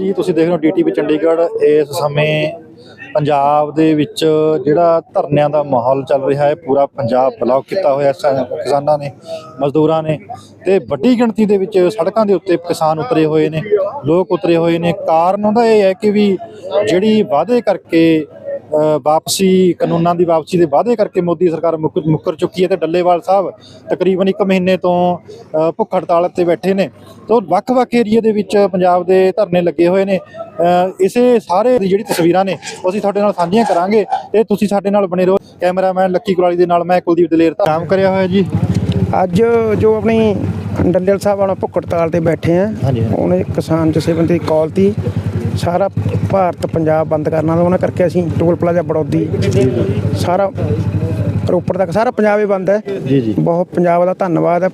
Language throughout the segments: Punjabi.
ਜੀ, ਤੁਸੀਂ ਦੇਖ ਰਹੇ ਹੋ ਡੀਟੀਵੀ ਚੰਡੀਗੜ੍ਹ। ਇਸ ਸਮੇਂ ਪੰਜਾਬ ਦੇ ਵਿੱਚ ਜਿਹੜਾ ਧਰਨਿਆਂ ਦਾ ਮਾਹੌਲ ਚੱਲ ਰਿਹਾ ਹੈ, ਪੂਰਾ ਪੰਜਾਬ ਬਲੌਕ ਕੀਤਾ ਹੋਇਆ ਕਿਸਾਨਾਂ ਨੇ, ਮਜ਼ਦੂਰਾਂ ਨੇ। ਤੇ ਵੱਡੀ ਗਿਣਤੀ ਦੇ ਵਿੱਚ ਸੜਕਾਂ ਦੇ ਉੱਤੇ ਕਿਸਾਨ ਉਤਰੇ ਹੋਏ ਨੇ, ਲੋਕ ਉਤਰੇ ਹੋਏ ਨੇ। ਕਾਰਨ ਉਹਦਾ ਇਹ ਹੈ ਕਿ ਵੀ ਜਿਹੜੀ ਵਾਅਦੇ ਕਰਕੇ ਵਾਪਸੀ ਕਾਨੂੰਨਾਂ ਦੀ ਵਾਪਸੀ ਦੇ ਵਾਅਦੇ ਕਰਕੇ ਮੋਦੀ ਸਰਕਾਰ ਮੁੱਕ- ਮੁੱਕਰ ਚੁੱਕੀ ਹੈ ਤੇ ਡੱਲੇਵਾਲ ਸਾਹਿਬ ਤਕਰੀਬਨ 1 ਮਹੀਨੇ ਤੋਂ ਭੁੱਖ ਹੜਤਾਲ ਤੇ ਬੈਠੇ ਨੇ। ਤੋਂ ਵੱਖ-ਵੱਖ ਏਰੀਏ ਦੇ ਵਿੱਚ ਪੰਜਾਬ ਦੇ ਧਰਨੇ ਲੱਗੇ ਹੋਏ ਨੇ। ਇਸੇ ਸਾਰੇ ਦੀ ਜਿਹੜੀ ਤਸਵੀਰਾਂ ਨੇ ਉਹ ਅਸੀਂ ਤੁਹਾਡੇ ਨਾਲ ਸਾਂਝੀਆਂ ਕਰਾਂਗੇ ਤੇ ਤੁਸੀਂ ਸਾਡੇ ਨਾਲ ਬਣੇ ਰਹੋ। ਕੈਮਰਾਮੈਨ ਲੱਕੀ ਕੁਰਾਲੀ ਦੇ ਨਾਲ ਮੈਂ ਕੁਲਦੀਪ ਦਲੇਰ ਦਾ ਕੰਮ ਕਰਿਆ ਹੋਇਆ ਜੀ। ਅੱਜ ਜੋ ਆਪਣੀ ਡੱਲੇਲ ਸਾਹਿਬ ਵਾਲਾ ਭੁੱਖ ਹੜਤਾਲ ਤੇ ਬੈਠੇ ਆ। ਉਹਨੇ ਕਿਸਾਨ ਜਥੇਬੰਦੀ ਕਾਲ ਤੀ। ਸਾਰਾ ਭਾਰਤ ਪੰਜਾਬ ਬੰਦ ਕਰਨਾ ਉਹਨਾਂ ਕਰਕੇ ਅਸੀਂ ਟੋਲ ਪਲਾਜ਼ਾ ਬੜੌਦੀ ਸਾਰਾ ਰੋਪੜ ਤੱਕ ਸਾਰਾ ਪੰਜਾਬ ਹੀ ਬੰਦ ਹੈ। ਜੀ ਜੀ। ਬਹੁਤ ਪੰਜਾਬ ਦਾ ਧੰਨਵਾਦ ਹੈ।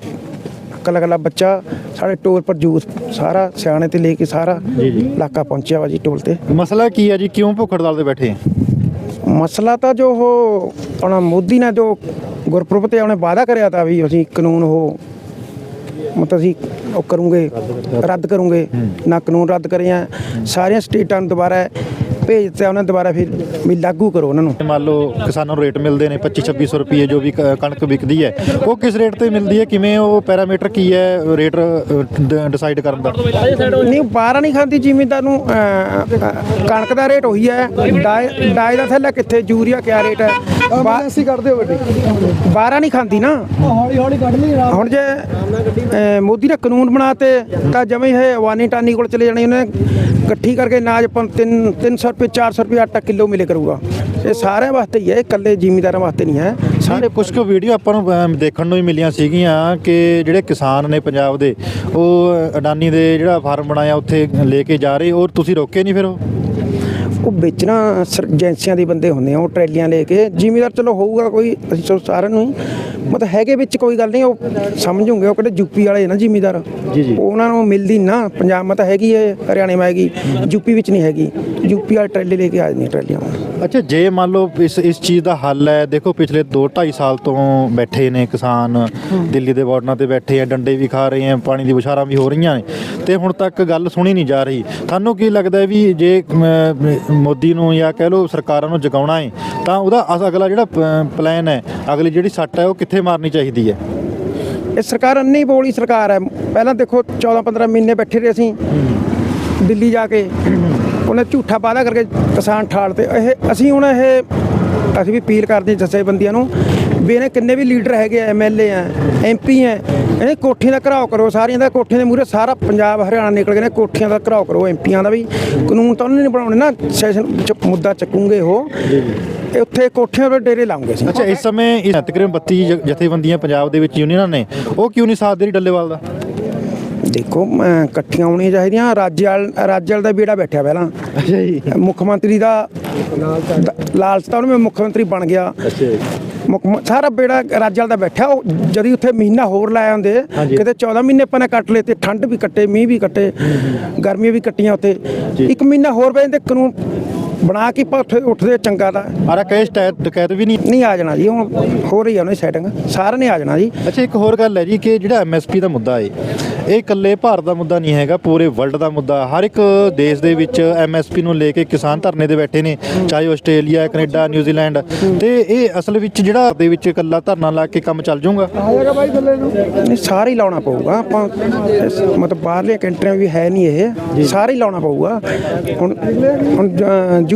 ਕੱਲਾ ਕੱਲਾ ਬੱਚਾ ਸਾਡੇ ਟੋਲ ਪਰ ਯੂਥ ਸਾਰਾ ਸਿਆਣੇ ਤੇ ਲੈ ਕੇ ਸਾਰਾ ਜੀ, ਜੀ। ਇਲਾਕਾ ਪਹੁੰਚਿਆ ਵਾ ਜੀ ਟੋਲ ਤੇ। ਮਸਲਾ ਕੀ ਹੈ ਜੀ? ਕਿਉਂ ਭੁੱਖ ਹੜਤਾਲ ਤੇ ਬੈਠੇ ਮਸਲਾ ਤਾਂ ਜੋ ਉਹ ਆਪਣਾ ਮੋਦੀ ਨੇ ਜੋ ਗੁਰਪੁਰਬ ਤੇ ਉਹਨੇ ਵਾਅਦਾ ਕਰਿਆ ਤਾਂ ਵੀ ਅਸੀਂ ਕਾਨੂੰਨ ਉਹ ਮਤਲਬ ਅਸੀਂ ਉਹ ਕਰੂੰਗੇ ਰੱਦ ਕਰੂੰਗੇ ਨਾ ਕਾਨੂੰਨ ਰੱਦ ਕਰੇ ਆ। ਸਾਰੀਆਂ ਸਟੇਟਾਂ ਨੂੰ ਦੁਬਾਰਾ ਭੇਜ ਦਿੱਤਾ ਉਹਨਾਂ ਦੁਬਾਰਾ ਫਿਰ ਵੀ ਲਾਗੂ ਕਰੋ ਉਹਨਾਂ ਨੂੰ। ਮੰਨ ਲਓ ਕਿਸਾਨਾਂ ਨੂੰ ਰੇਟ ਮਿਲਦੇ ਨੇ 25 2600 ਰੁਪਏ ਜੋ ਵੀ ਕਣਕ ਵਿਕਦੀ ਹੈ ਉਹ ਕਿਸ ਰੇਟ ਤੇ ਮਿਲਦੀ ਹੈ? ਕਿਵੇਂ ਉਹ ਪੈਰਾਮੀਟਰ ਕੀ ਹੈ ਰੇਟ ਡਿਸਾਈਡ ਕਰਨ ਦਾ? ਨਹੀਂ ਬਾਰਾ ਨਹੀਂ ਖਾਂਦੀ ਜ਼ਿਮੀਂਦਾਰ ਨੂੰ ਕਣਕ ਦਾ ਰੇਟ ਉਹੀ ਹੈ। ਡਾਈ ਦਾ ਥੱਲੇ ਕਿੱਥੇ ਯੂਰੀਆ ਕਿਆ ਰੇਟ ਹੈ? ਅਸੀਂ ਕਰਦੇ ਹੋ ਵੱਡੀ। ਬਾਰਾ ਨਹੀਂ ਖਾਂਦੀ ਨਾ। ਹੌਲੀ ਹੌਲੀ ਕੱਢ ਲਈ ਹੁਣ ਜੇ ਅਹ, ਮੋਦੀ ਨੇ ਕਾਨੂੰਨ ਬਣਾਤੇ ਤਾਂ ਜਮੇ ਇਹ ਵਾਨੀ ਟਾਨੀ ਕੋਲ ਚਲੇ ਜਾਣੇ ਉਹਨੇ ਇਕੱਠੀ ਕਰਕੇ ਨਾਜ ਆਪਾਂ ਨੂੰ ਤਿੰਨ 300 ਰੁਪਏ 400 ਰੁਪਏ ਆਟਾ ਕਿਲੋ ਮਿਲੇ ਕਰੂਗਾ। ਇਹ ਸਾਰਿਆਂ ਵਾਸਤੇ ਹੀ ਹੈ ਇਹ ਇਕੱਲੇ ਜ਼ਿਮੀਂਦਾਰਾਂ ਵਾਸਤੇ ਨਹੀਂ ਹੈ। ਸਾਰੇ ਕੁਝ ਕੁ ਵੀਡੀਓ ਆਪਾਂ ਨੂੰ ਅਮ, ਦੇਖਣ ਨੂੰ ਹੀ ਮਿਲੀਆਂ ਸੀਗੀਆਂ ਕਿ ਜਿਹੜੇ ਕਿਸਾਨ ਨੇ ਪੰਜਾਬ ਦੇ ਉਹ ਅਡਾਨੀ ਦੇ ਜਿਹੜਾ ਫਾਰਮ ਬਣਾਇਆ ਉੱਥੇ ਲੈ ਕੇ ਜਾ ਰਹੇ ਔਰ ਤੁਸੀਂ ਰੋਕੇ ਨਹੀਂ ਫਿਰ ਉਹ? ਉਹ ਵੇਚਣਾ ਸਰ- ਏਜੰਸੀਆਂ ਦੇ ਬੰਦੇ ਹੁੰਦੇ ਆ ਉਹ ਟਰੈਲੀਆਂ ਲੈ ਕੇ। ਜ਼ਿਮੀਦਾਰ ਚਲੋ ਹੋਊਗਾ ਕੋਈ ਅਸੀਂ ਚਲੋ ਸਾਰਿਆਂ ਨੂੰ ਮਤਲਬ ਹੈਗੇ ਵਿੱਚ ਕੋਈ ਗੱਲ ਨਹੀਂ ਉਹ ਸਮਝੂਗੇ ਉਹ ਕਿਹੜੇ ਯੂਪੀ ਵਾਲੇ ਨਾ ਜ਼ਿਮੀਦਾਰ। ਜੀ, ਜੀ। ਉਹਨਾਂ ਨੂੰ ਮਿਲਦੀ ਨਾ ਪੰਜਾਬ ਮਾ ਤਾਂ ਹੈਗੀ ਹੈ ਹਰਿਆਣੇ ਮਾ ਹੈਗੀ ਯੂਪੀ ਵਿੱਚ ਨਹੀਂ ਹੈਗੀ। ਯੂਪੀ ਵਾਲੇ ਟਰੈਲੇ ਲੈ ਕੇ ਆ ਜਾਂਦੀਆਂ ਟਰੈਲੀਆਂ। ਅੱਛਾ ਜੇ ਮੰਨ ਲਓ ਇਸ ਇਸ ਚੀਜ਼ ਦਾ ਹੱਲ ਹੈ ਦੇਖੋ ਪਿਛਲੇ 2 2.5 ਸਾਲ ਤੋਂ ਬੈਠੇ ਨੇ ਕਿਸਾਨ ਦਿੱਲੀ ਦੇ ਬਾਰਡਰਾਂ ਤੇ ਬੈਠੇ ਆ ਡੰਡੇ ਵੀ ਖਾ ਰਹੇ ਆ ਪਾਣੀ ਦੀ ਬੁਛਾਰਾਂ ਵੀ ਹੋ ਰਹੀਆਂ ਨੇ। ਤੇ ਹੁਣ ਤੱਕ ਗੱਲ ਸੁਣੀ ਨਹੀਂ ਜਾ ਰਹੀ। ਤੁਹਾਨੂੰ ਕੀ ਲੱਗਦਾ ਹੈ ਵੀ ਜੇ ਮੋਦੀ ਨੂੰ ਜਾਂ ਕਹਿ ਲਓ ਸਰਕਾਰਾਂ ਨੂੰ ਜਗਾਉਣਾ ਹੈ ਤਾਂ ਉਹਦਾ ਅਗਲਾ ਜਿਹੜਾ ਪਲਾਨ ਹੈ ਅਗਲੀ ਜਿਹੜੀ ਸੱਟ ਹੈ ਉਹ ਕਿੱਥੇ ਮਾਰਨੀ ਚਾਹੀਦੀ ਹੈ? ਇਹ ਸਰਕਾਰ ਅੰਨੀ ਬੋਲੀ ਸਰਕਾਰ ਹੈ। ਪਹਿਲਾਂ ਦੇਖੋ 14 15 ਮਹੀਨੇ ਬੈਠੇ ਰਹੇ ਅਸੀਂ। ਦਿੱਲੀ ਜਾ ਕੇ। ਉਹਨੇ ਝੂਠਾ ਵਾਅਦਾ ਕਰਕੇ ਕਿਸਾਨ ਠਾਲ ਤੇ ਇਹ ਅਸੀਂ ਹੁਣ ਇਹ ਅਸੀਂ ਵੀ ਅਪੀਲ ਕਰਦੇ ਹਾਂ ਜਥੇਬੰਦੀਆਂ ਨੂੰ ਵੀ ਇਹਨੇ ਕਿੰਨੇ ਵੀ ਲੀਡਰ ਹੈਗੇ ਆ ਐਮਐਲਏ ਆ ਐਮਪੀ ਆ, ਇਹਨੇ ਕੋਠੀਆਂ ਦਾ ਘਰਾਓ ਕਰੋ, ਸਾਰੀਆਂ ਦਾ ਕੋਠੀਆਂ ਦੇ ਮੂਹਰੇ ਸਾਰਾ ਪੰਜਾਬ ਹਰਿਆਣਾ ਨਿਕਲ ਗਏ ਨੇ, ਕੋਠੀਆਂ ਦਾ ਘਰਾਓ ਕਰੋ ਐਮਪੀਆਂ ਦਾ ਵੀ। ਕਾਨੂੰਨ ਤਾਂ ਉਹਨੇ ਨਹੀਂ ਬਣਾਉਣੇ ਨਾ, ਸੈਸ਼ਨ ਚ ਮੁੱਦਾ ਚੱਕੂਗੇ ਉਹ। ਇਹ ਉੱਥੇ ਕੋਠੀਆਂ ਦੇ ਡੇਰੇ ਲਾਉਂਗੇ ਅਸੀਂ। ਅੱਛਾ, ਇਸ ਸਮੇਂ ਇਸ ਤਕਰੀਬਨ 32 ਜਥੇਬੰਦੀਆਂ ਪੰਜਾਬ ਦੇ ਵਿੱਚ ਯੂਨੀਅਨਾਂ ਨੇ, ਉਹ ਕਿਉਂ ਨਹੀਂ ਸਾਥ ਦੇ ਰਹੀ ਡੱਲੇਵਾਲ ਦਾ? ਦੇਖੋ ਮੈਂ ਇਕੱਠੀਆਂ ਹੋਣੀਆਂ ਚਾਹੀਦੀਆਂ। ਰਾਜੇਵਾਲ ਰਾਜੇਵਾਲ ਦਾ ਬੇੜਾ ਬੈਠਿਆ ਪਹਿਲਾਂ। ਅੱਛਾ ਜੀ। ਮੁੱਖ ਮੰਤਰੀ ਦਾ ਲਾਲਚਤਾ ਉਹਨੂੰ ਮੁੱਖ ਮੰਤਰੀ ਬਣ ਗਿਆ। ਅੱਛਾ ਮੁੱਖ ਮ- ਸਾਰਾ ਬੇੜਾ ਰਾਜੇਵਾਲ ਦਾ ਬੈਠਾ ਉਹ ਜਦੀ ਉੱਥੇ ਮਹੀਨਾ ਹੋਰ ਲਾਇਆ ਹੁੰਦੇ। ਕਿਤੇ 14 ਮਹੀਨੇ ਆਪਾਂ ਨੇ ਕੱਟ ਲਏ ਤੇ ਠੰਡ ਵੀ ਕੱਟੇ ਮੀਂਹ ਵੀ ਕੱਟੇ ਗਰਮੀਆਂ ਵੀ ਕੱਟੀਆਂ ਉੱਥੇ। ਇੱਕ ਮਹੀਨਾ ਹੋਰ ਬੈ ਜਾਂਦੇ ਕਾਨੂੰਨ ਬਣਾ ਕੇ ਉੱਥੇ ਉੱਠਦੇ ਚੰਗਾ ਦਾ ਆਰਾ ਕੇਸ ਟੈਟ ਡਕੈਤ ਵੀ ਨਹੀਂ? ਨਹੀਂ ਆ ਜਾਣਾ ਜੀ ਹੁਣ ਹੋ ਰਹੀ ਆ ਉਹਨੇ ਸੈਟਿੰਗ ਸਾਰਿਆਂ ਨੇ ਆ ਜਾਣਾ ਜੀ। ਅੱਛਾ ਇੱਕ ਹੋਰ ਗੱਲ ਹੈ ਜੀ ਕਿ ਜਿਹੜਾ ਐਮਐਸਪੀ ਦਾ ਮੁੱਦਾ ਹੈ ਇਹ ਇਕੱਲੇ ਭਾਰਤ ਦਾ ਮੁੱਦਾ ਨਹੀਂ ਹੈਗਾ ਪੂਰੇ ਵਰਲਡ ਦਾ ਮੁੱਦਾ। ਹਰ ਇੱਕ ਦੇਸ਼ ਦੇ ਵਿੱਚ ਐਮਐਸਪੀ ਨੂੰ ਲੈ ਕੇ ਕਿਸਾਨ ਧਰਨੇ ਤੇ ਬੈਠੇ ਨੇ ਚਾਹੇ ਆਸਟ੍ਰੇਲੀਆ ਕੈਨੇਡਾ ਨਿਊਜ਼ੀਲੈਂਡ ਤੇ ਇਹ ਅਸਲ ਵਿੱਚ ਜਿਹੜਾ ਦੇ ਵਿੱਚ ਇਕੱਲਾ ਧਰਨਾ ਲਾ ਕੇ ਕੰਮ ਚੱਲ ਜਾਊਗਾ? ਨਹੀਂ ਸਾਰੇ ਹੀ ਲਾਉਣਾ ਪਊਗਾ। ਆਪਾਂ ਮਤਲਬ ਬਾਹਰਲੀਆਂ ਕੰਟਰੀਆਂ ਵੀ ਹੈ ਨਹੀਂ ਇਹ। ਸਾਰੇ ਹੀ ਲਾਉਣਾ ਪਊਗਾ। ਹੁਣ ਹੁਣ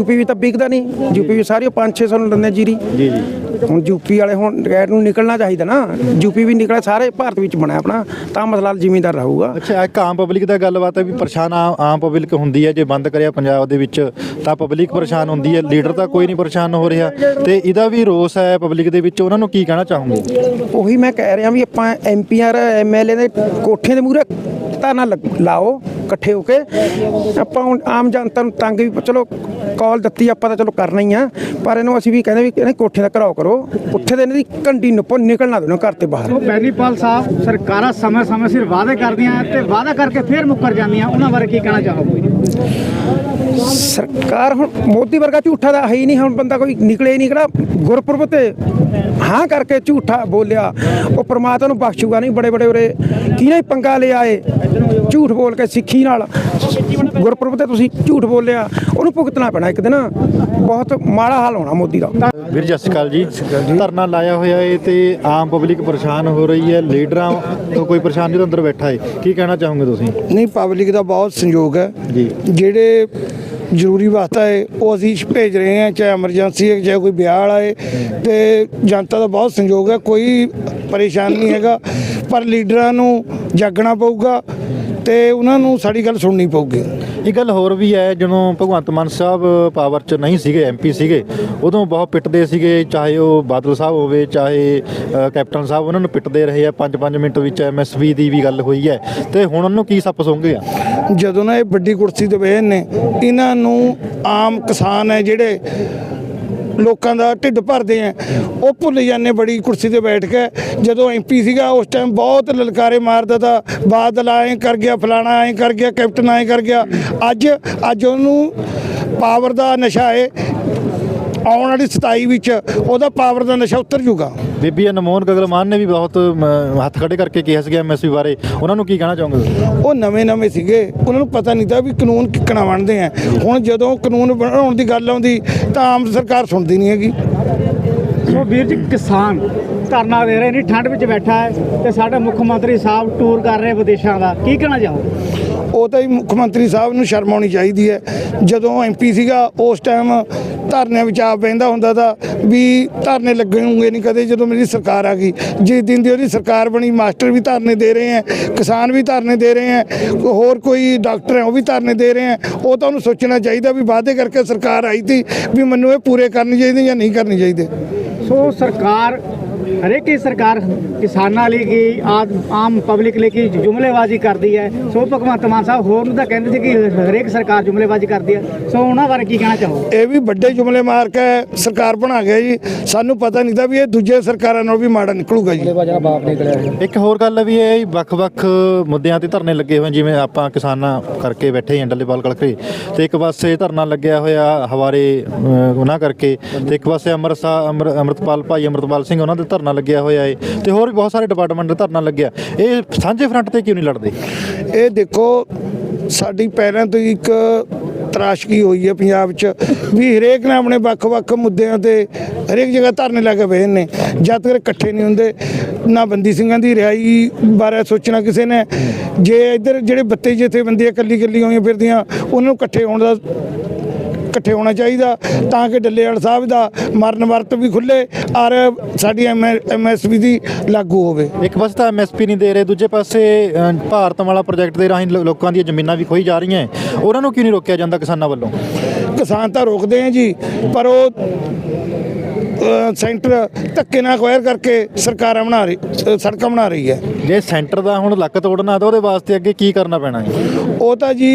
ਯੂਪੀ ਵੀ ਤਾਂ ਵਿਕਦਾ ਨਹੀਂ। ਯੂਪੀ ਵੀ ਸਾਰੀ 5-600 ਨੂੰ ਦਿੰਦੇ ਜੀਰੀ। ਜੀ ਜੀ। ਹੁਣ ਯੂਪੀ ਵਾਲੇ ਹੁਣ ਗੈਰ ਨੂੰ ਨਿਕਲਣਾ ਚਾਹੀਦਾ ਨਾ। ਯੂਪੀ ਵੀ ਨਿਕਲੇ ਸਾਰੇ ਭਾਰਤ ਵਿੱਚ ਬਣਿਆ ਆਪਣਾ। ਤਾਂ ਮਸਲਾ ਜ਼ਿਮੀਂਦਾਰ ਰਹੂਗਾ। ਅੱਛਾ ਇੱਕ ਆਮ ਪਬਲਿਕ ਦਾ ਗੱਲਬਾਤ ਹੈ ਵੀ ਪਰੇਸ਼ਾਨ ਆਮ ਪਬਲਿਕ ਹੁੰਦੀ ਹੈ। ਜੇ ਬੰਦ ਕਰਿਆ ਪੰਜਾਬ ਦੇ ਵਿੱਚ ਤਾਂ ਪਬਲਿਕ ਪਰੇਸ਼ਾਨ ਹੁੰਦੀ ਹੈ। ਲੀਡਰ ਤਾਂ ਕੋਈ ਨਹੀਂ ਪਰੇਸ਼ਾਨ ਹੋ ਰਿਹਾ। ਤੇ ਇਹਦਾ ਵੀ ਰੋਸ ਹੈ ਪਬਲਿਕ ਦੇ ਵਿੱਚ। ਉਹਨਾਂ ਨੂੰ ਕੀ ਕਹਿਣਾ ਚਾਹੋਗੇ? ਉਹੀ ਮੈਂ ਕਹਿ ਰਿਹਾ ਵੀ ਆਪਾਂ ਐਮਪੀਆਰ ਐਮਐਲਏ ਦੇ ਕੋਠੇ ਦੇ ਮੂਹਰੇ ਧਰਨਾ ਲੱਗ- ਲਾਓ, ਇਕੱਠੇ ਹੋ ਕੇ। ਆਪਾਂ ਹੁਣ ਆਮ ਜਨਤਾ ਨੂੰ ਤੰਗ ਵੀ, ਚਲੋ, ਕਾਲ ਦਿੱਤੀ, ਆਪਾਂ ਤਾਂ ਚਲੋ ਕਰਨਾ ਹੀ ਆ। ਪਰ ਇਹਨੂੰ ਅਸੀਂ ਵੀ ਕਹਿੰਦੇ ਵੀ ਇਹਨੇ ਕੋਠੇ ਦਾ ਘਰਾਓ ਕਰੋ। ਉੱਥੇ ਦੇ ਇਹਨਾਂ ਦੀ ਕੰਡੀ ਨੁੱਪੋ, ਨਿਕਲਣਾ ਦੇਣਾ ਘਰ ਤੇ ਬਾਹਰ। ਬੈਨੀਪਾਲ ਸਾਹਿਬ, ਸਰਕਾਰਾਂ ਸਮੇਂ-ਸਮੇਂ ਸਿਰ ਵਾਅਦੇ ਕਰਦੀਆਂ ਤੇ ਵਾਅਦਾ ਕਰਕੇ ਫੇਰ ਮੁੱਕਰ ਜਾਂਦੀਆਂ। ਉਹਨਾਂ ਬਾਰੇ ਕੀ ਕਹਿਣਾ ਚਾਹੋਗੇ? ਸਰਕਾਰ ਹੁਣ ਮੋਦੀ ਵਰਗਾ ਝੂਠਾ ਦਾ ਹੈ ਹੀ ਨਹੀਂ ਹੁਣ ਬੰਦਾ ਕੋਈ ਨਿਕਲੇ ਹੀ ਨਹੀਂ ਕਿਹੜਾ ਗੁਰਪੁਰਬ ਤੇ ਹਾਂ ਕਰਕੇ ਝੂਠਾ ਬੋਲਿਆ। ਉਹ ਪ੍ਰਮਾਤਮਾ ਨੂੰ ਬਖਸ਼ੂਗਾ ਨਹੀਂ ਬੜੇ ਬੜੇ ਉਰੇ ਕਿਹਨੇ ਪੰਗਾ ਲਿਆ ਏ? ਝੂਠ ਬੋਲ ਕੇ ਸਿੱਖੀ ਨਾਲ। ਗੁਰਪੁਰਬ ਤੇ ਤੁਸੀਂ ਝੂਠ ਬੋਲਿਆ ਉਹਨੂੰ ਭੁਗਤਣਾ ਪੈਣਾ ਇੱਕ ਦਿਨ। ਬਹੁਤ ਮਾੜਾ ਹਾਲ ਹੋਣਾ ਮੋਦੀ ਦਾ। ਵੀਰ ਜੀ ਸਤਿ ਸ਼੍ਰੀ ਅਕਾਲ ਜੀ। ਧਰਨਾ ਲਾਇਆ ਹੋਇਆ ਹੈ ਤੇ ਆਮ ਪਬਲਿਕ ਪਰੇਸ਼ਾਨ ਹੋ ਰਹੀ ਹੈ ਲੀਡਰਾਂ ਤੋਂ ਕੋਈ ਪਰੇਸ਼ਾਨ ਨਹੀਂ ਅੰਦਰ ਬੈਠਾ ਹੈ ਕੀ ਕਹਿਣਾ ਚਾਹੋਗੇ ਤੁਸੀਂ? ਨਹੀਂ ਪਬਲਿਕ ਦਾ ਬਹੁਤ ਸੰਯੋਗ ਹੈ। ਜੀ। ਜਿਹੜੇ ਜ਼ਰੂਰੀ ਵਾਸਤਾ ਹੈ, ਉਹ ਅਸੀਂ ਭੇਜ ਰਹੇ ਹਾਂ, ਚਾਹੇ ਐਮਰਜੈਂਸੀ ਹੈ, ਚਾਹੇ ਕੋਈ ਵਿਆਹ ਵਾਲਾ ਹੈ, ਤੇ ਜਨਤਾ ਦਾ ਬਹੁਤ ਸੰਯੋਗ ਹੈ, ਕੋਈ ਪਰੇਸ਼ਾਨ ਨਹੀਂ ਹੈਗਾ, ਪਰ ਲੀਡਰਾਂ ਨੂੰ ਜਾਗਣਾ ਪਊਗਾ ਤੇ ਉਹਨਾਂ ਨੂੰ ਸਾਡੀ ਗੱਲ ਸੁਣਨੀ ਪਊਗੀ। ਇਹ ਗੱਲ ਹੋਰ ਵੀ ਹੈ, ਜਦੋਂ ਭਗਵੰਤ ਮਾਨ ਸਾਹਿਬ ਪਾਵਰ 'ਚ ਨਹੀਂ ਸੀਗੇ ਐਮਪੀ ਸੀਗੇ, ਉਦੋਂ ਬਹੁਤ ਪਿੱਟਦੇ ਸੀਗੇ, ਚਾਹੇ ਉਹ ਬਾਦਲ ਸਾਹਿਬ ਹੋਵੇ, ਚਾਹੇ ਕੈਪਟਨ ਸਾਹਿਬ, ਉਹਨਾਂ ਨੂੰ ਪਿੱਟਦੇ ਰਹੇ ਆ 5-5 ਮਿੰਟ ਵਿੱਚ ਐਮਐਸਵੀ ਦੀ ਵੀ ਗੱਲ ਹੋਈ ਹੈ। ਤੇ ਹੁਣ ਉਹਨੂੰ ਕੀ ਸੱਪ ਸੌਂਗੇ ਆ? ਜਦੋਂ ਨਾ ਇਹ ਵੱਡੀ ਕੁਰਸੀ ਤੇ ਬਹਿ ਨੇ ਇਹਨਾਂ ਨੂੰ ਆਮ ਕਿਸਾਨ ਹੈ ਜਿਹੜੇ ਲੋਕਾਂ ਦਾ ਢਿੱਡ ਭਰਦੇ ਆ। ਉਹ ਭੁੱਲ ਜਾਂਦੇ ਬੜੀ ਕੁਰਸੀ ਤੇ ਬੈਠ ਕੇ। ਜਦੋਂ ਐਮਪੀ ਸੀਗਾ, ਉਸ ਟਾਈਮ ਬਹੁਤ ਲਲਕਾਰੇ ਮਾਰਦਾ ਤਾ। ਬਾਦਲ ਆਏ ਕਰ ਗਿਆ, ਫਲਾਣਾ ਐਂ ਕਰ ਗਿਆ, ਕੈਪਟਨ ਐਂ ਕਰ ਗਿਆ। ਅੱਜ ਅੱਜ ਉਹਨੂੰ ਪਾਵਰ ਦਾ ਨਸ਼ਾ ਹੈ ਆਉਣ ਵਾਲੀ 27 ਵਿੱਚ ਉਹਦਾ ਪਾਵਰ ਦਾ ਨਸ਼ਾ ਉਤਰ ਜੂਗਾ। ਬੀਬੀ ਅਨਮੋਲ ਗਗਲਮਾਨ ਨੇ ਵੀ ਬਹੁਤ ਹੱਥ ਖੜੇ ਕਰਕੇ ਕਿਹਾ ਸੀਗਾ ਐਮਐਸਵੀ ਬਾਰੇ। ਉਹਨਾਂ ਨੂੰ ਕੀ ਕਹਿਣਾ ਚਾਹੋਗੇ ਤੁਸੀਂ? ਉਹ ਨਵੇਂ ਨਵੇਂ ਸੀਗੇ। ਉਹਨਾਂ ਨੂੰ ਪਤਾ ਨਹੀਂ ਤਾਂ ਵੀ ਕਾਨੂੰਨ ਕਿੱਕਣਾ ਬਣਦੇ ਆ। ਹੁਣ ਜਦੋਂ ਕਾਨੂੰਨ ਬਣਾਉਣ ਦੀ ਗੱਲ ਆਉਂਦੀ ਤਾਂ ਆਮ ਸਰਕਾਰ ਸੁਣਦੀ ਨਹੀਂ ਹੈਗੀ। ਸੋ ਵੀਰ ਜੀ ਕਿਸਾਨ ਧਰਨਾ ਦੇ ਰਹੇ ਨੇ ਠੰਡ ਵਿੱਚ ਬੈਠਾ ਹੈ ਤੇ ਸਾਡੇ ਮੁੱਖ ਮੰਤਰੀ ਸਾਹਿਬ ਟੂਰ ਕਰ ਰਹੇ ਵਿਦੇਸ਼ਾਂ ਦਾ। ਕੀ ਕਹਿਣਾ ਚਾਹੋ ਉਹ ਤਾਂ ਹੀ ਮੁੱਖ ਮੰਤਰੀ ਸਾਹਿਬ ਨੂੰ ਸ਼ਰਮ ਆਉਣੀ ਚਾਹੀਦੀ ਹੈ। ਜਦੋਂ ਐਮਪੀ ਸੀਗਾ, ਉਸ ਟਾਈਮ ਧਰਨੇ ਵਿੱਚ ਆ ਬਹਿੰਦਾ ਹੁੰਦਾ ਤਾਂ ਵੀ ਧਰਨੇ ਲੱਗਣਗੇ ਨਹੀਂ ਕਦੇ, ਜਦੋਂ ਮੇਰੀ ਸਰਕਾਰ ਆ ਗਈ। ਜਿਸ ਦਿਨ ਦੀ ਉਹਦੀ ਸਰਕਾਰ ਬਣੀ, ਮਾਸਟਰ ਵੀ ਧਰਨੇ ਦੇ ਰਹੇ ਹੈ, ਕਿਸਾਨ ਵੀ ਧਰਨੇ ਦੇ ਰਹੇ ਹੈ, ਹੋਰ ਕੋਈ ਡਾਕਟਰ ਹੈ, ਉਹ ਵੀ ਧਰਨੇ ਦੇ ਰਹੇ ਹੈ। ਉਹ ਤਾਂ ਉਹਨੂੰ ਸੋਚਣਾ ਚਾਹੀਦਾ ਵੀ ਵਾਅਦੇ ਕਰਕੇ ਸਰਕਾਰ ਆਈ ਸੀ ਵੀ ਮੈਨੂੰ ਇਹ ਪੂਰੇ ਕਰਨੇ ਚਾਹੀਦੇ ਜਾਂ ਨਹੀਂ ਕਰਨੇ ਚਾਹੀਦੇ। ਸੋ ਸਰਕਾਰ ਹਰੇਕ ਹੀ ਸਰਕਾਰ ਕਿਸਾਨਾਂ ਲਈ ਕੀ ਆਮ ਪਬਲਿਕ ਲਈ ਕੀ ਜੁਮਲੇਬਾਜ਼ੀ ਕਰਦੀ ਹੈ। ਸੋ ਭਗਵੰਤ ਮਾਨ ਸਾਹਿਬ ਹੋਰ ਨੂੰ ਤਾਂ ਕਹਿੰਦੇ ਸੀ ਕਿ ਹਰੇਕ ਸਰਕਾਰ ਜੁਮਲੇਬਾਜ਼ੀ ਕਰਦੀ ਹੈ। ਸੋ ਉਹਨਾਂ ਬਾਰੇ ਕੀ ਕਹਿਣਾ ਚਾਹੋ ਇਹ ਵੀ ਵੱਡੇ ਜੁਮਲੇ ਮਾਰ ਕੇ ਸਰਕਾਰ ਬਣਾ ਗਿਆ ਜੀ। ਸਾਨੂੰ ਪਤਾ ਨਹੀਂ ਤਾਂ ਵੀ ਇਹ ਦੂਜੇ ਸਰਕਾਰਾਂ ਨਾਲ ਵੀ ਮਾੜਾ ਨਿਕਲੂਗਾ ਜੀ। ਇੱਕ ਹੋਰ ਗੱਲ ਹੈ ਵੀ ਇਹ ਵੱਖ-ਵੱਖ ਮੁੱਦਿਆਂ ਤੇ ਧਰਨੇ ਲੱਗੇ ਹੋਏ ਜਿਵੇਂ ਆਪਾਂ ਕਿਸਾਨਾਂ ਕਰਕੇ ਬੈਠੇ ਹਾਂ ਡੱਲੇਵਾਲ ਕਲਕਰੇ। ਤੇ ਇੱਕ ਪਾਸੇ ਧਰਨਾ ਲੱਗਿਆ ਹੋਇਆ ਹਵਾਰੇ ਉਹਨਾਂ ਕਰਕੇ। ਤੇ ਇੱਕ ਪਾਸੇ ਅੰਮ੍ਰਿਤਸਾ ਅੰਮ੍ਰਿ- ਅੰਮ੍ਰਿਤਪਾਲ ਭਾਈ ਅੰਮ੍ਰਿਤਪਾਲ ਸਿੰਘ ਉਹਨਾਂ ਦੇ ਧਰਨਾ ਲੱਗਿਆ ਹੋਇਆ ਹੈ ਤੇ ਹੋਰ ਵੀ ਬਹੁਤ ਸਾਰੇ ਡਿਪਾਰਟਮੈਂਟ ਦੇ ਧਰਨਾ ਲੱਗਿਆ। ਇਹ ਸਾਂਝੇ ਫਰੰਟ ਤੇ ਕਿਉਂ ਨਹੀਂ ਲੜਦੇ? ਇਹ ਦੇਖੋ, ਸਾਡੀ ਪਹਿਲਾਂ ਤੋਂ ਇੱਕ ਤਰਾਸ਼ਕੀ ਹੋਈ ਹੈ ਪੰਜਾਬ 'ਚ ਵੀ ਹਰੇਕ ਨੇ ਆਪਣੇ ਵੱਖ-ਵੱਖ ਮੁੱਦਿਆਂ ਤੇ ਹਰੇਕ ਜਗ੍ਹਾ ਧਰਨੇ ਲਾ ਕੇ ਬਹਿ ਨੇ। ਜਦ ਤੱਕ ਇਕੱਠੇ ਨਹੀਂ ਹੁੰਦੇ, ਨਾ ਬੰਦੀ ਸਿੰਘਾਂ ਦੀ ਰਿਹਾਈ ਬਾਰੇ ਸੋਚਣਾ ਕਿਸੇ ਨੇ। ਜੇ ਇੱਧਰ ਜਿਹੜੇ ਬੱਤੇ ਜਥੇਬੰਦੀਆਂ ਇਕੱਲੀ ਇਕੱਲੀ ਹੋਈਆਂ ਫਿਰਦੀਆਂ, ਉਹਨਾਂ ਨੂੰ ਇਕੱਠੇ ਹੋਣ ਦਾ ਇਕੱਠੇ ਹੋਣਾ ਚਾਹੀਦਾ ਤਾਂ ਕਿ ਡੱਲੇਵਾਲ ਸਾਹਿਬ ਦਾ ਮਰਨ ਵਰਤ ਵੀ ਖੁੱਲੇ ਔਰ ਸਾਡੀ ਐਮਐਸਪੀ ਦੀ ਲਾਗੂ ਹੋਵੇ। ਇੱਕ ਪਾਸੇ ਤਾਂ ਐਮਐਸਪੀ ਨਹੀਂ ਦੇ ਰਹੇ ਦੂਜੇ ਪਾਸੇ ਭਾਰਤ ਵਾਲਾ ਪ੍ਰੋਜੈਕਟ ਦੇ ਰਾਹੀਂ ਲੋਕਾਂ ਦੀਆਂ ਜ਼ਮੀਨਾਂ ਵੀ ਖੋਈ ਜਾ ਰਹੀਆਂ ਉਹਨਾਂ ਨੂੰ ਕਿਉਂ ਨਹੀਂ ਰੋਕਿਆ ਜਾਂਦਾ ਕਿਸਾਨਾਂ ਵੱਲੋਂ? ਕਿਸਾਨ ਤਾਂ ਰੋਕਦੇ ਆ ਜੀ ਪਰ ਉਹ ਸੈਂਟਰ ਧੱਕੇ ਨਾਲ ਅਕਵਾਇਰ ਕਰਕੇ ਸਰਕਾਰਾਂ ਬਣਾ ਰਹੀ ਸੜਕਾਂ ਬਣਾ ਰਹੀ ਹੈ ਜੇ ਸੈਂਟਰ ਦਾ ਹੁਣ ਲੱਕ ਤੋੜਨਾ ਤਾਂ ਉਹਦੇ ਵਾਸਤੇ ਅੱਗੇ ਕੀ ਕਰਨਾ ਪੈਣਾ ਹੈ ਉਹ ਤਾਂ ਜੀ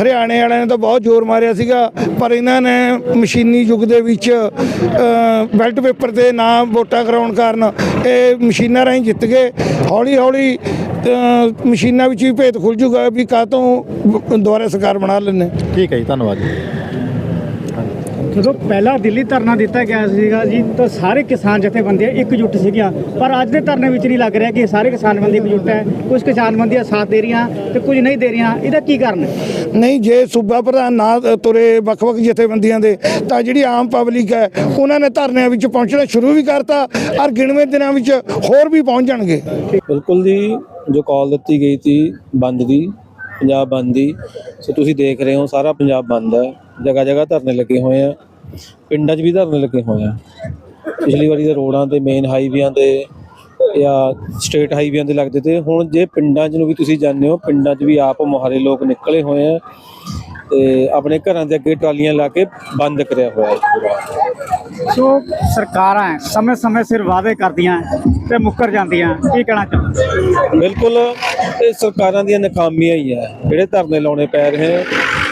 ਹਰਿਆਣੇ ਵਾਲਿਆਂ ਨੇ ਤਾਂ ਬਹੁਤ ਜ਼ੋਰ ਮਾਰਿਆ ਸੀਗਾ ਪਰ ਇਹਨਾਂ ਨੇ ਮਸ਼ੀਨੀ ਯੁੱਗ ਦੇ ਵਿੱਚ ਅ, ਬੈਲਟ ਪੇਪਰ ਤੇ ਨਾ ਵੋਟਾਂ ਕਰਾਉਣ ਕਾਰਨ ਇਹ ਮਸ਼ੀਨਾਂ ਰਾਹੀਂ ਜਿੱਤ ਗਏ। ਹੌਲੀ ਹੌਲੀ ਮਸ਼ੀਨਾਂ ਵਿੱਚ ਵੀ ਭੇਤ ਖੁੱਲ ਜੂਗਾ ਵੀ ਕਾਹ ਤੋਂ ਦੁਬਾਰਾ ਸਰਕਾਰ ਬਣਾ ਲੈਣੇ ਠੀਕ ਹੈ ਜੀ ਧੰਨਵਾਦ ਜੀ। ਜਦੋਂ ਪਹਿਲਾਂ ਦਿੱਲੀ ਧਰਨਾ ਦਿੱਤਾ ਗਿਆ ਸੀਗਾ ਜੀ ਤਾਂ ਸਾਰੇ ਕਿਸਾਨ ਜਥੇਬੰਦੀਆਂ ਇਕਜੁੱਟ ਸੀਗੀਆਂ। ਪਰ ਅੱਜ ਦੇ ਧਰਨੇ ਵਿੱਚ ਨਹੀਂ ਲੱਗ ਰਿਹਾ ਕਿ ਸਾਰੇ ਕਿਸਾਨ ਬੰਦੇ ਇਕਜੁੱਟ ਹੈ ਕੁਝ ਕਿਸਾਨ ਬੰਦੀਆਂ ਸਾਥ ਦੇ ਰਹੀਆਂ ਤੇ ਕੁਝ ਨਹੀਂ ਦੇ ਰਹੀਆਂ। ਇਹਦਾ ਕੀ ਕਾਰਨ ਹੈ? ਨਹੀਂ ਜੇ ਸੂਬਾ ਪ੍ਰਧਾਨ ਨਾ ਤੁਰੇ ਵੱਖ-ਵੱਖ ਜਥੇਬੰਦੀਆਂ ਦੇ ਤਾਂ ਜਿਹੜੀ ਆਮ ਪਬਲਿਕ ਹੈ ਉਹਨਾਂ ਨੇ ਧਰਨਿਆਂ ਵਿੱਚ ਪਹੁੰਚਣਾ ਸ਼ੁਰੂ ਵੀ ਕਰਤਾ ਔਰ ਗਿਣਵੇਂ ਦਿਨਾਂ ਵਿੱਚ ਹੋਰ ਵੀ ਪਹੁੰਚ ਜਾਣਗੇ। ਬਿਲਕੁਲ ਜੀ ਜੋ ਕਾਲ ਦਿੱਤੀ ਗਈ ਸੀ ਬੰਦ ਦੀ ਪੰਜਾਬ ਬੰਦ ਦੀ ਸੋ ਤੁਸੀਂ ਦੇਖ ਰਹੇ ਹੋ ਸਾਰਾ ਪੰਜਾਬ ਬੰਦ ਹੈ। ਜਗ੍ਹਾ ਜਗ੍ਹਾ ਧਰਨੇ ਲੱਗੇ ਹੋਏ ਆ। ਪਿੰਡਾਂ 'ਚ ਵੀ ਧਰਨੇ ਲੱਗੇ ਹੋਏ ਆ। ਪਿਛਲੀ ਵਾਰੀ ਦੇ ਰੋਡਾਂ ਤੇ ਮੇਨ ਹਾਈਵੇਆਂ ਤੇ ਜਾਂ ਸਟੇਟ ਹਾਈਵੇਆਂ ਤੇ ਲੱਗਦੇ ਤੇ ਹੁਣ ਜੇ ਪਿੰਡਾਂ 'ਚ ਨੂੰ ਵੀ ਤੁਸੀਂ ਜਾਂਦੇ ਹੋ ਪਿੰਡਾਂ 'ਚ ਵੀ ਆਪ ਮੁਹਾਰੇ ਲੋਕ ਨਿਕਲੇ ਹੋਏ ਆ ਤੇ ਆਪਣੇ ਘਰਾਂ ਦੇ ਅੱਗੇ ਟਰਾਲੀਆਂ ਲਾ ਕੇ ਬੰਦ ਕਰਿਆ ਹੋਇਆ ਹੈ। ਸੋ ਸਰਕਾਰਾਂ ਸਮੇਂ-ਸਮੇਂ ਸਿਰ ਵਾਅਦੇ ਕਰਦੀਆਂ ਤੇ ਮੁੱਕਰ ਜਾਂਦੀਆਂ। ਕੀ ਕਹਿਣਾ ਚਾਹੁੰਦੇ ਬਿਲਕੁਲ ਇਹ ਸਰਕਾਰਾਂ ਦੀਆਂ ਨਾਕਾਮੀਆਂ ਹੀ ਹੈ ਜਿਹੜੇ ਧਰਨੇ ਲਾਉਣੇ ਪੈ ਰਹੇ